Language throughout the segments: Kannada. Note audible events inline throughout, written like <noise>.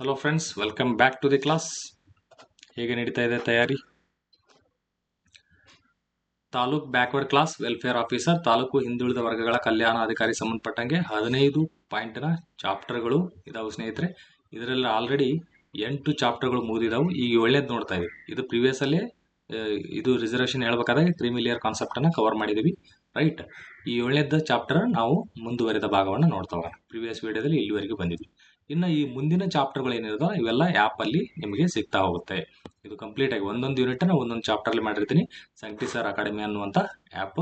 Hello friends welcome back to the class ಹೇಗೆ ನಡೀತಾ ಇದೆ ತಯಾರಿ? Taluk backward class welfare officer taluk ಹಿಂದುಳಿದ ವರ್ಗಗಳ ಕಲ್ಯಾಣ ಅಧಿಕಾರಿ ಸಂಬಂಧಪಟ್ಟಂಗೆ ಹದಿನೈದು ಪಾಯಿಂಟ್ನ ಚಾಪ್ಟರ್ಗಳು ಇದಾವೆ ಸ್ನೇಹಿತರೆ. ಇದರಲ್ಲಿ ಆಲ್ರೆಡಿ ಎಂಟು ಚಾಪ್ಟರ್ಗಳು ಮುಗಿದಿದ್ದಾವೆ ಈಗ ಏಳನೇದು ನೋಡ್ತಾ ಇದು ಪ್ರಿವಿಯಸ್ ಅಲ್ಲೇ ಆ, ಇದು ರಿಸರ್ವೇಷನ್ ಹೇಳ್ಬೇಕಾದ್ರೆ ಕ್ರಿಮಿಲಿಯರ್ ಕಾನ್ಸೆಪ್ಟನ್ನು ಕವರ್ ಮಾಡಿದ್ದೀವಿ ರೈಟ್ ಈ ಏಳನೇದ ಚಾಪ್ಟರ್ ನಾವು ಮುಂದುವರೆದ ಭಾಗವನ್ನು ನೋಡ್ತಾ ಹೋಗೋಣ. ಪ್ರಿವಿಯಸ್ ವೀಡಿಯೋದಲ್ಲಿ ಇಲ್ಲಿವರೆಗೆ ಬಂದಿದ್ವಿ. ಇನ್ನು ಈ ಮುಂದಿನ ಚಾಪ್ಟರ್ಗಳು ಏನಿರೋದೋ ಇವೆಲ್ಲ ಆ್ಯಪಲ್ಲಿ ನಿಮಗೆ ಸಿಗ್ತಾ ಹೋಗುತ್ತೆ. ಇದು ಕಂಪ್ಲೀಟಾಗಿ ಒಂದೊಂದು ಯೂನಿಟನ್ನು ಒಂದೊಂದು ಚಾಪ್ಟರ್ಲಿ ಮಾಡಿರ್ತೀನಿ. ಸಂಕಟಿ ಸರ್ ಅಕಾಡೆಮಿ ಅನ್ನುವಂಥ ಆ್ಯಪ್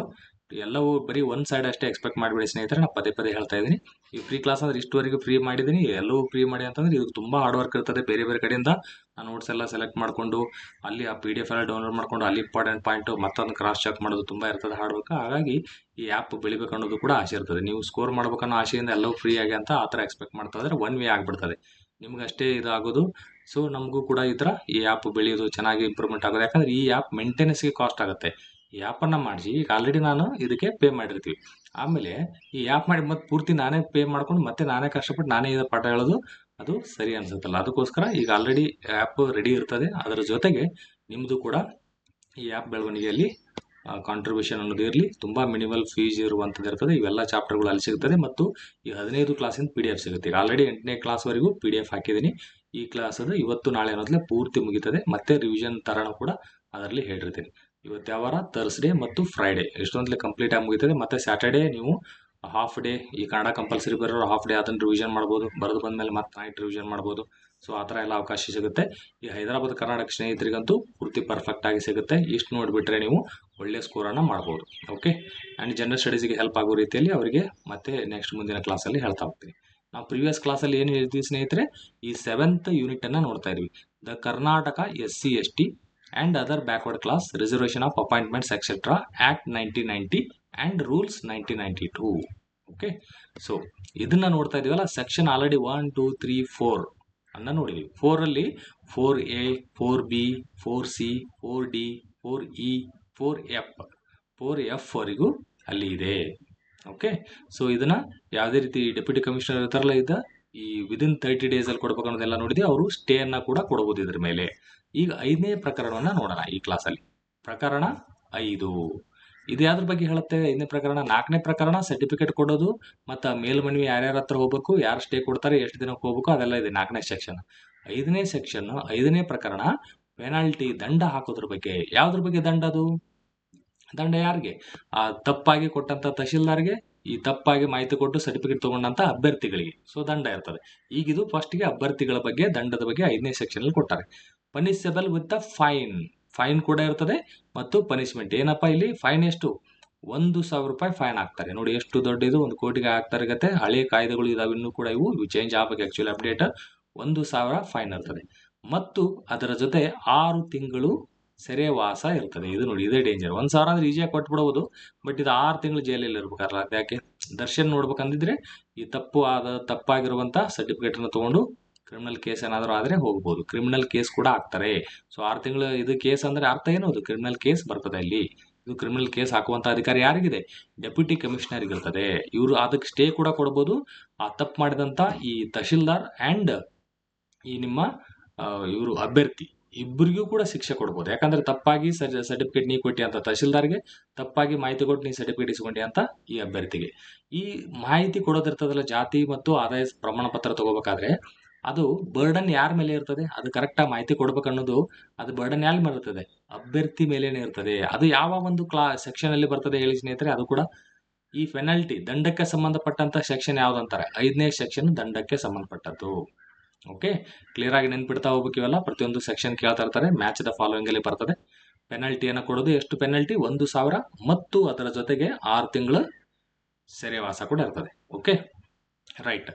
ಎಲ್ಲವೂ ಬರೀ ಒಂದು ಸೈಡ್ ಅಷ್ಟೇ ಎಕ್ಸ್ಪೆಕ್ಟ್ ಮಾಡಿಬಿಡಿ ಸ್ನೇಹಿತರೆ. ನಾನು ಪದೇ ಪದೇ ಹೇಳ್ತಾ ಇದ್ದೀನಿ. ಈ ಫ್ರೀ ಕ್ಲಾಸ್ ಅಂದರೆ ಇಷ್ಟುವರೆಗೂ ಫ್ರೀ ಮಾಡಿದ್ದೀನಿ. ಎಲ್ಲವೂ ಫ್ರೀ ಮಾಡಿ ಅಂತಂದ್ರೆ ಇದಕ್ಕೆ ತುಂಬ ಹಾರ್ಡ್ ವರ್ಕ್ ಇರ್ತದೆ ಬೇರೆ ಬೇರೆ ಕಡೆಯಿಂದ. ಆ ನೋಟ್ಸ್ ಎಲ್ಲ ಸೆಲೆಕ್ಟ್ ಮಾಡಿಕೊಂಡು, ಅಲ್ಲಿ ಆ ಪಿ ಡಿ ಎಫ್ ಎಲ್ಲ ಡೌನ್ಲೋಡ್ ಮಾಡಿಕೊಂಡು, ಅಲ್ಲಿ ಇಂಪಾರ್ಟೆಂಟ್ ಪಾಯಿಂಟು ಮತ್ತೊಂದು ಕ್ರಾಸ್ ಚೆಕ್ ಮಾಡೋದು ತುಂಬ ಇರ್ತದೆ ಹಾರ್ಡ್ ವರ್ಕ್ ಹಾಗಾಗಿ ಈ ಆ್ಯಪ್ ಬೆಳಿಬೇಕು ಅನ್ನೋದು ಕೂಡ ಆಸೆ ಇರ್ತದೆ. ನೀವು ಸ್ಕೋರ್ ಮಾಡ್ಬೇಕನ್ನೋ ಆಸೆಯಿಂದ ಎಲ್ಲವೂ ಫ್ರೀ ಆಗಿ ಅಂತ ಆ ಥರ ಎಕ್ಸ್ಪೆಕ್ಟ್ ಮಾಡ್ತಾ ಇದ್ರೆ ಒನ್ ವೇ ಆಗಿಬಿಡ್ತದೆ. ನಿಮ್ಗೆ ಅಷ್ಟೇ ಇದಾಗೋದು. ಸೊ ನಮಗೂ ಕೂಡ ಈ ಥರ ಈ ಆ್ಯಪ್ ಬೆಳೆಯೋದು ಚೆನ್ನಾಗಿ ಇಂಪ್ರೂವ್ಮೆಂಟ್ ಆಗೋದು. ಯಾಕಂದ್ರೆ ಈ ಆ್ಯಪ್ ಮೇಂಟೆನೆನ್ಸ್ಗೆ ಕಾಸ್ಟ್ ಆಗುತ್ತೆ. ಈ ಆ್ಯಪನ್ನು ಮಾಡಿಸಿ, ಈಗ ಆಲ್ರೆಡಿ ನಾನು ಇದಕ್ಕೆ ಪೇ ಮಾಡಿರ್ತೀವಿ. ಆಮೇಲೆ ಈ ಆ್ಯಪ್ ಮಾಡಿ ಮತ್ತೆ ಪೂರ್ತಿ ನಾನೇ ಪೇ ಮಾಡ್ಕೊಂಡು ಮತ್ತೆ ನಾನೇ ಕಷ್ಟಪಟ್ಟು ನಾನೇ ಇದು ಪಾಠ ಹೇಳೋದು, ಅದು ಸರಿ ಅನಿಸುತ್ತಲ್ಲ. ಅದಕ್ಕೋಸ್ಕರ ಈಗ ಆಲ್ರೆಡಿ ಆ್ಯಪ್ ರೆಡಿ ಇರ್ತದೆ. ಅದರ ಜೊತೆಗೆ ನಿಮ್ಮದು ಕೂಡ ಈ ಆ್ಯಪ್ ಬೆಳವಣಿಗೆಯಲ್ಲಿ ಕಾಂಟ್ರಿಬ್ಯೂಷನ್ ಅನ್ನೋದು ಇರಲಿ. ತುಂಬ ಮಿನಿಮಲ್ ಫೀಸ್ ಇರುವಂಥದ್ದು ಇರ್ತದೆ. ಇವೆಲ್ಲ ಚಾಪ್ಟರ್ಗಳು ಅಲ್ಲಿ ಸಿಗ್ತದೆ. ಮತ್ತು ಈ ಹದಿನೈದು ಕ್ಲಾಸಿಂದ ಪಿ ಡಿ ಎಫ್ ಸಿಗುತ್ತೆ. ಈಗ ಆಲ್ರೆಡಿ ಎಂಟನೇ ಕ್ಲಾಸ್ವರೆಗೂ ಪಿ ಡಿ ಎಫ್ ಹಾಕಿದ್ದೀನಿ. ಈ ಕ್ಲಾಸ್ ಅದು ಇವತ್ತು ನಾಳೆ ಅನ್ನೋದ್ಲೆ ಪೂರ್ತಿ ಮುಗಿತದೆ. ಮತ್ತೆ ರಿವಿಷನ್ ಥರನೂ ಕೂಡ ಅದರಲ್ಲಿ ಹೇಳಿರ್ತೀನಿ. ಇವತ್ತು ಯಾವಾರ? ಥರ್ಸ್ಡೇ ಮತ್ತು ಫ್ರೈಡೇ ಎಷ್ಟೊಂದಲೇ ಕಂಪ್ಲೀಟ್ ಆಗಿ ಮುಗಿತದೆ. ಮತ್ತು ಸ್ಯಾಟರ್ಡೇ ನೀವು ಹಾಫ್ ಡೇ ಈ ಕನ್ನಡ ಕಂಪಲ್ಸರಿ ಬರೋರು ಹಾಫ್ ಡೇ ಅದನ್ನು ರಿವಿಷನ್ ಮಾಡ್ಬೋದು. ಬರೆದು ಬಂದ ಮೇಲೆ ಮತ್ತೆ ನೈಟ್ ರಿವಿಷನ್ ಮಾಡ್ಬೋದು. ಸೊ ಆ ಥರ ಎಲ್ಲ ಅವಕಾಶ ಸಿಗುತ್ತೆ. ಈ ಹೈದರಾಬಾದ್ ಕರ್ನಾಟಕ ಸ್ನೇಹಿತರಿಗಂತೂ ಪೂರ್ತಿ ಪರ್ಫೆಕ್ಟ್ ಆಗಿ ಸಿಗುತ್ತೆ. ಇಷ್ಟು ನೋಡಿಬಿಟ್ರೆ ನೀವು ಒಳ್ಳೆ ಸ್ಕೋರನ್ನು ಮಾಡ್ಬೋದು. ಓಕೆ ಆ್ಯಂಡ್ ಜನರಲ್ ಸ್ಟಡೀಸಿಗೆ ಹೆಲ್ಪ್ ಆಗೋ ರೀತಿಯಲ್ಲಿ ಅವರಿಗೆ ಮತ್ತೆ ನೆಕ್ಸ್ಟ್ ಮುಂದಿನ ಕ್ಲಾಸಲ್ಲಿ ಹೇಳ್ತಾ ಹೋಗ್ತೀನಿ. ನಾವು ಪ್ರಿವಿಯಸ್ ಕ್ಲಾಸಲ್ಲಿ ಏನು ಹೇಳ್ತೀವಿ ಸ್ನೇಹಿತರೆ? ಈ ಸೆವೆಂತ್ ಯೂನಿಟನ್ನು ನೋಡ್ತಾ ಇದ್ವಿ. The Karnataka S C S T class reservation of appointments etcetera act nineteen ninety and rules nineteen ninety two okay so ಇದನ್ನ ನೋಡ್ತಾ ಇದೀವಲ್ಲ section already one two three four ಅನ್ನ ನೋಡಿದ್ವಿ. ಫೋರಲ್ಲಿ four A four B four C four D four E four F four F ವರೆಗೂ ಅಲ್ಲಿ ಇದೆ. ಓಕೆ ಸೊ ಇದನ್ನು ಯಾವುದೇ ರೀತಿ ಡೆಪ್ಯೂಟಿ ಕಮಿಷನರ್ ಇರ್ತಾರಲ್ಲ ಇದ್ದ ಈ ವಿದಿನ್ ತರ್ಟಿ ಅಲ್ಲಿ ಕೊಡ್ಬೇಕು ಅನ್ನೋದೆಲ್ಲ ನೋಡಿದ್ವಿ ಅವರು ಸ್ಟೇ ಅನ್ನ ಕೂಡ ಕೊಡಬಹುದು ಇದ್ರ ಮೇಲೆ. ಈಗ ಐದನೇ ಪ್ರಕರಣವನ್ನ ನೋಡೋಣ ಈ ಕ್ಲಾಸಲ್ಲಿ ಪ್ರಕರಣ ಐದು. ಇದು ಯಾವ್ದ್ರ ಬಗ್ಗೆ ಹೇಳುತ್ತೆ? ಐದನೇ ಪ್ರಕರಣ, ನಾಲ್ಕನೇ ಪ್ರಕರಣ ಸರ್ಟಿಫಿಕೇಟ್ ಕೊಡೋದು, ಮತ್ತು ಮೇಲ್ಮನವಿ ಯಾರ್ಯಾರ ಹತ್ರ ಹೋಗ್ಬೇಕು, ಯಾರು ಸ್ಟೇ ಕೊಡ್ತಾರೆ, ಎಷ್ಟು ದಿನಕ್ಕೆ ಹೋಗ್ಬೇಕು, ಅದೆಲ್ಲ ಇದೆ ನಾಲ್ಕನೇ ಸೆಕ್ಷನ್ ಐದನೇ ಸೆಕ್ಷನ್ ಐದನೇ ಪ್ರಕರಣ ಪೆನಾಲ್ಟಿ ದಂಡ ಹಾಕೋದ್ರ ಬಗ್ಗೆ. ಯಾವ್ದ್ರ ಬಗ್ಗೆ ದಂಡ ಅದು? ದಂಡ ಯಾರಿಗೆ? ಆ ತಪ್ಪಾಗಿ ಕೊಟ್ಟಂತ ತಹಶೀಲ್ದಾರ್ಗೆ? ಈ ತಪ್ಪಾಗಿ ಮಾಹಿತಿ ಕೊಟ್ಟು ಸರ್ಟಿಫಿಕೇಟ್ ತಗೊಂಡಂತ ಅಭ್ಯರ್ಥಿಗಳಿಗೆ. ಸೊ ದಂಡ ಇರ್ತದೆ. ಈಗ ಇದು ಫಸ್ಟ್ಗೆ ಅಭ್ಯರ್ಥಿಗಳ ಬಗ್ಗೆ, ದಂಡದ ಬಗ್ಗೆ ಐದನೇ ಸೆಕ್ಷನ್ ಅಲ್ಲಿ ಕೊಟ್ಟಾರೆ ಪನಿಷಬಲ್ ವಿತ್ ಫೈನ್ ಫೈನ್ ಕೂಡ ಇರ್ತದೆ ಮತ್ತು ಪನಿಷ್ಮೆಂಟ್ ಏನಪ್ಪಾ ಇಲ್ಲಿ? ಫೈನ್ ಎಷ್ಟು? ಒಂದು ಸಾವಿರ ರೂಪಾಯಿ ಫೈನ್ ಹಾಕ್ತಾರೆ. ನೋಡಿ ಎಷ್ಟು ದೊಡ್ಡ ಇದು ಒಂದು ಕೋಟಿಗೆ ಹಾಕ್ತಾರೆ ಗತೆ. ಹಳೆ ಕಾಯ್ದೆಗಳು ಇದಾವೆ ಇನ್ನೂ ಕೂಡ ಇವು. ಇವು ಚೇಂಜ್ ಆಗಬೇಕು ಆ್ಯಕ್ಚುಲಿ ಅಪ್ಡೇಟ್ ಒಂದು ಸಾವಿರ ಫೈನ್ ಇರ್ತದೆ. ಮತ್ತು ಅದರ ಜೊತೆ ಆರು ತಿಂಗಳು ಸೆರೆವಾಸ ಇರ್ತದೆ. ಇದು ನೋಡಿ, ಇದೇ ಡೇಂಜರ್ ಒಂದು ಸಾವಿರ ಅಂದ್ರೆ ಈಸಿಯಾಗಿ ಕೊಟ್ಬಿಡಬಹುದು ಬಟ್ ಇದು ಆರು ತಿಂಗಳು ಜೈಲಲ್ಲಿ ಇರ್ಬೇಕಲ್ಲ ಯಾಕೆ? ದರ್ಶನ್ ನೋಡ್ಬೇಕಂದಿದ್ರೆ ಈ ತಪ್ಪು ಆದ, ತಪ್ಪಾಗಿರುವಂತ ಸರ್ಟಿಫಿಕೇಟ್ ಅನ್ನು ತಗೊಂಡು ಕ್ರಿಮಿನಲ್ ಕೇಸ್ ಏನಾದರೂ ಆದ್ರೆ ಹೋಗ್ಬೋದು. ಕ್ರಿಮಿನಲ್ ಕೇಸ್ ಕೂಡ ಆಗ್ತಾರೆ. ಸೊ ಆರು ತಿಂಗಳು ಇದು ಕೇಸ್ ಅಂದ್ರೆ ಅರ್ಥ ಏನು? ಅದು ಕ್ರಿಮಿನಲ್ ಕೇಸ್ ಬರ್ತದೆ ಇಲ್ಲಿ ಇದು ಕ್ರಿಮಿನಲ್ ಕೇಸ್ ಹಾಕುವಂತ ಅಧಿಕಾರ ಯಾರಿಗಿದೆ? ಡೆಪ್ಯೂಟಿ ಕಮಿಷನರ್ ಇರ್ತದೆ. ಇವರು ಅದಕ್ಕೆ ಸ್ಟೇ ಕೂಡ ಕೊಡ್ಬೋದು. ಆ ತಪ್ಪು ಮಾಡಿದಂತ ಈ ತಹಶೀಲ್ದಾರ್ ಅಂಡ್ ಈ ನಿಮ್ಮ ಇವರು ಅಭ್ಯರ್ಥಿ. ಇಬ್ಬರಿಗೂ ಕೂಡ ಶಿಕ್ಷೆ ಕೊಡ್ಬೋದು. ಯಾಕಂದ್ರೆ ತಪ್ಪಾಗಿ ಸರ್ಟಿಫಿಕೇಟ್ ನೀ ಕೊಟ್ಟಿ ಅಂತ ತಹಶೀಲ್ದಾರ್ಗೆ, ತಪ್ಪಾಗಿ ಮಾಹಿತಿ ಕೊಟ್ಟು ನೀ ಸರ್ಟಿಫಿಕೇಟ್ ಇಸ್ಕೊಂಡಿ ಅಂತ ಈ ಅಭ್ಯರ್ಥಿಗೆ. ಈ ಮಾಹಿತಿ ಕೊಡೋದಿರ್ತದಲ್ಲ ಜಾತಿ ಮತ್ತು ಆದಾಯ ಪ್ರಮಾಣ ಪತ್ರ ತಗೋಬೇಕಾದ್ರೆ ಅದು ಬರ್ಡನ್ ಯಾರ ಮೇಲೆ ಇರ್ತದೆ? ಅದು ಕರೆಕ್ಟಾಗಿ ಮಾಹಿತಿ ಕೊಡ್ಬೇಕನ್ನೋದು ಅದು ಬರ್ಡನ್ ಯಾರ ಮೇಲೆ ಇರ್ತದೆ? ಅಭ್ಯರ್ಥಿ ಮೇಲೇನೆ ಇರ್ತದೆ. ಅದು ಯಾವ ಒಂದು ಕ್ಲಾ ಸೆಕ್ಷನ್ ಅಲ್ಲಿ ಬರ್ತದೆ ಹೇಳಿ ಸ್ನೇಹಿತರೆ, ಅದು ಕೂಡ ಈ ಪೆನಾಲ್ಟಿ ದಂಡಕ್ಕೆ ಸಂಬಂಧಪಟ್ಟಂತ ಸೆಕ್ಷನ್ ಯಾವ್ದಂತಾರೆ ಐದನೇ ಸೆಕ್ಷನ್ ದಂಡಕ್ಕೆ ಸಂಬಂಧಪಟ್ಟದ್ದು. ಓಕೆ ಕ್ಲಿಯರ್ ಆಗಿ ನೆನ್ಪಿಡ್ತಾ ಹೋಗ್ಬೇಕು ಇವೆಲ್ಲ ಪ್ರತಿಯೊಂದು ಸೆಕ್ಷನ್ ಕೇಳ್ತಾ ಇರ್ತಾರೆ ಮ್ಯಾಚ್ ದ ಫಾಲೋಯಿಂಗ್ ಅಲ್ಲಿ ಬರ್ತದೆ. ಪೆನಲ್ಟಿಯನ್ನು ಕೊಡೋದು ಎಷ್ಟು ಪೆನಲ್ಟಿ ಒಂದು ಸಾವಿರ ಮತ್ತು ಅದರ ಜೊತೆಗೆ ಆರು ತಿಂಗಳು ಸೆರೆವಾಸ ಕೂಡ ಇರ್ತದೆ. ಓಕೆ ರೈಟ್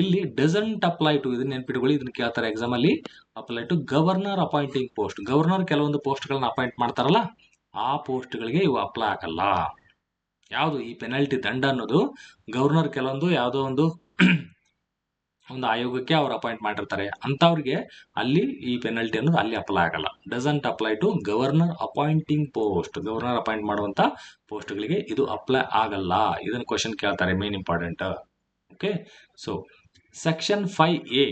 ಇಲ್ಲಿ ಡಸಂಟ್ ಅಪ್ಲೈ ಟು ಇದನ್ನ ನೆನ್ಪಿಟ್ಕೊಳ್ಳಿ, ಇದನ್ನ ಕೇಳ್ತಾರೆ ಎಕ್ಸಾಮ್ ಅಲ್ಲಿ apply to governor appointing post governor ಕೆಲವೊಂದು ಪೋಸ್ಟ್ಗಳನ್ನ ಅಪಾಯಿಂಟ್ ಮಾಡ್ತಾರಲ್ಲ, ಆ ಪೋಸ್ಟ್ಗಳಿಗೆ ಇವು ಅಪ್ಲೈ ಆಗಲ್ಲ. ಯಾವುದು ಈ ಪೆನಾಲ್ಟಿ ದಂಡ ಅನ್ನೋದು ಗವರ್ನರ್ ಕೆಲವೊಂದು ಯಾವುದೋ ಒಂದು ಒಂದು ಆಯೋಗಕ್ಕೆ ಅವ್ರು ಅಪಾಯಿಂಟ್ ಮಾಡಿರ್ತಾರೆ. ಅಂಥವ್ರಿಗೆ ಅಲ್ಲಿ ಈ ಪೆನಲ್ಟಿ ಅನ್ನೋದು ಅಲ್ಲಿ ಅಪ್ಲೈ ಆಗಲ್ಲ. Doesn't apply to governor appointing post governor appoint ಮಾಡುವಂತ ಪೋಸ್ಟ್ಗಳಿಗೆ ಇದು ಅಪ್ಲೈ ಆಗಲ್ಲ. ಇದನ್ನ ಕ್ವಶನ್ ಕೇಳ್ತಾರೆ main important okay so section five A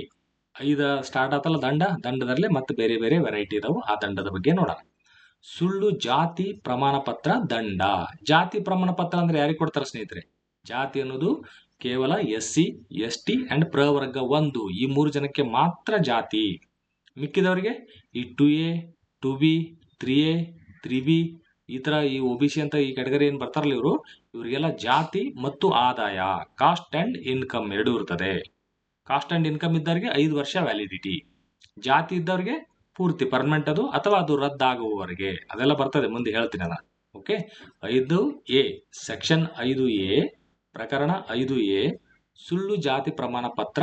ಐದು ಸ್ಟಾರ್ಟ್ ಆತಲ್ಲ ದಂಡ? ದಂಡದಲ್ಲಿ ಮತ್ತೆ ಬೇರೆ ಬೇರೆ ವೆರೈಟಿ ಇದಾವೆ. ಆ ದಂಡದ ಬಗ್ಗೆ ನೋಡೋಣ. ಸುಳ್ಳು ಜಾತಿ ಪ್ರಮಾಣ ಪತ್ರ ದಂಡ. ಜಾತಿ ಪ್ರಮಾಣ ಪತ್ರ ಅಂದ್ರೆ ಯಾರಿಗೆ ಕೊಡ್ತಾರೆ ಸ್ನೇಹಿತರೆ? ಜಾತಿ ಅನ್ನೋದು ಕೇವಲ S C, S T and ಪ್ರವರ್ಗ ಒಂದು, ಈ ಮೂರು ಜನಕ್ಕೆ ಮಾತ್ರ ಜಾತಿ. ಮಿಕ್ಕಿದವರಿಗೆ ಈ two A, two B, three A, three B, ಈ ಥರ ಈ ಒ ಬಿ ಸಿ ಅಂತ ಈ ಕೆಟಗರಿ ಏನು ಬರ್ತಾರಲ್ಲ ಇವರು, ಇವರಿಗೆಲ್ಲ ಜಾತಿ ಮತ್ತು ಆದಾಯ, ಕಾಸ್ಟ್ ಆ್ಯಂಡ್ ಇನ್ಕಮ್ ಎರಡೂ ಇರ್ತದೆ. ಕಾಸ್ಟ್ ಆ್ಯಂಡ್ ಇನ್ಕಮ್ ಇದ್ದವರಿಗೆ ಐದು ವರ್ಷ ವ್ಯಾಲಿಡಿಟಿ. ಜಾತಿ ಇದ್ದವ್ರಿಗೆ ಪೂರ್ತಿ ಪರ್ಮನೆಂಟ್ ಅದು, ಅಥವಾ ಅದು ರದ್ದಾಗುವವರೆಗೆ. ಅದೆಲ್ಲ ಬರ್ತದೆ, ಮುಂದೆ ಹೇಳ್ತೀನಿ ನಾನು. ಓಕೆ? ಐದು ಎ, ಸೆಕ್ಷನ್ ಐದು ಎ ಪ್ರಕರಣ ಐದು ಎ, ಸುಳ್ಳು ಜಾತಿ ಪ್ರಮಾಣ ಪತ್ರ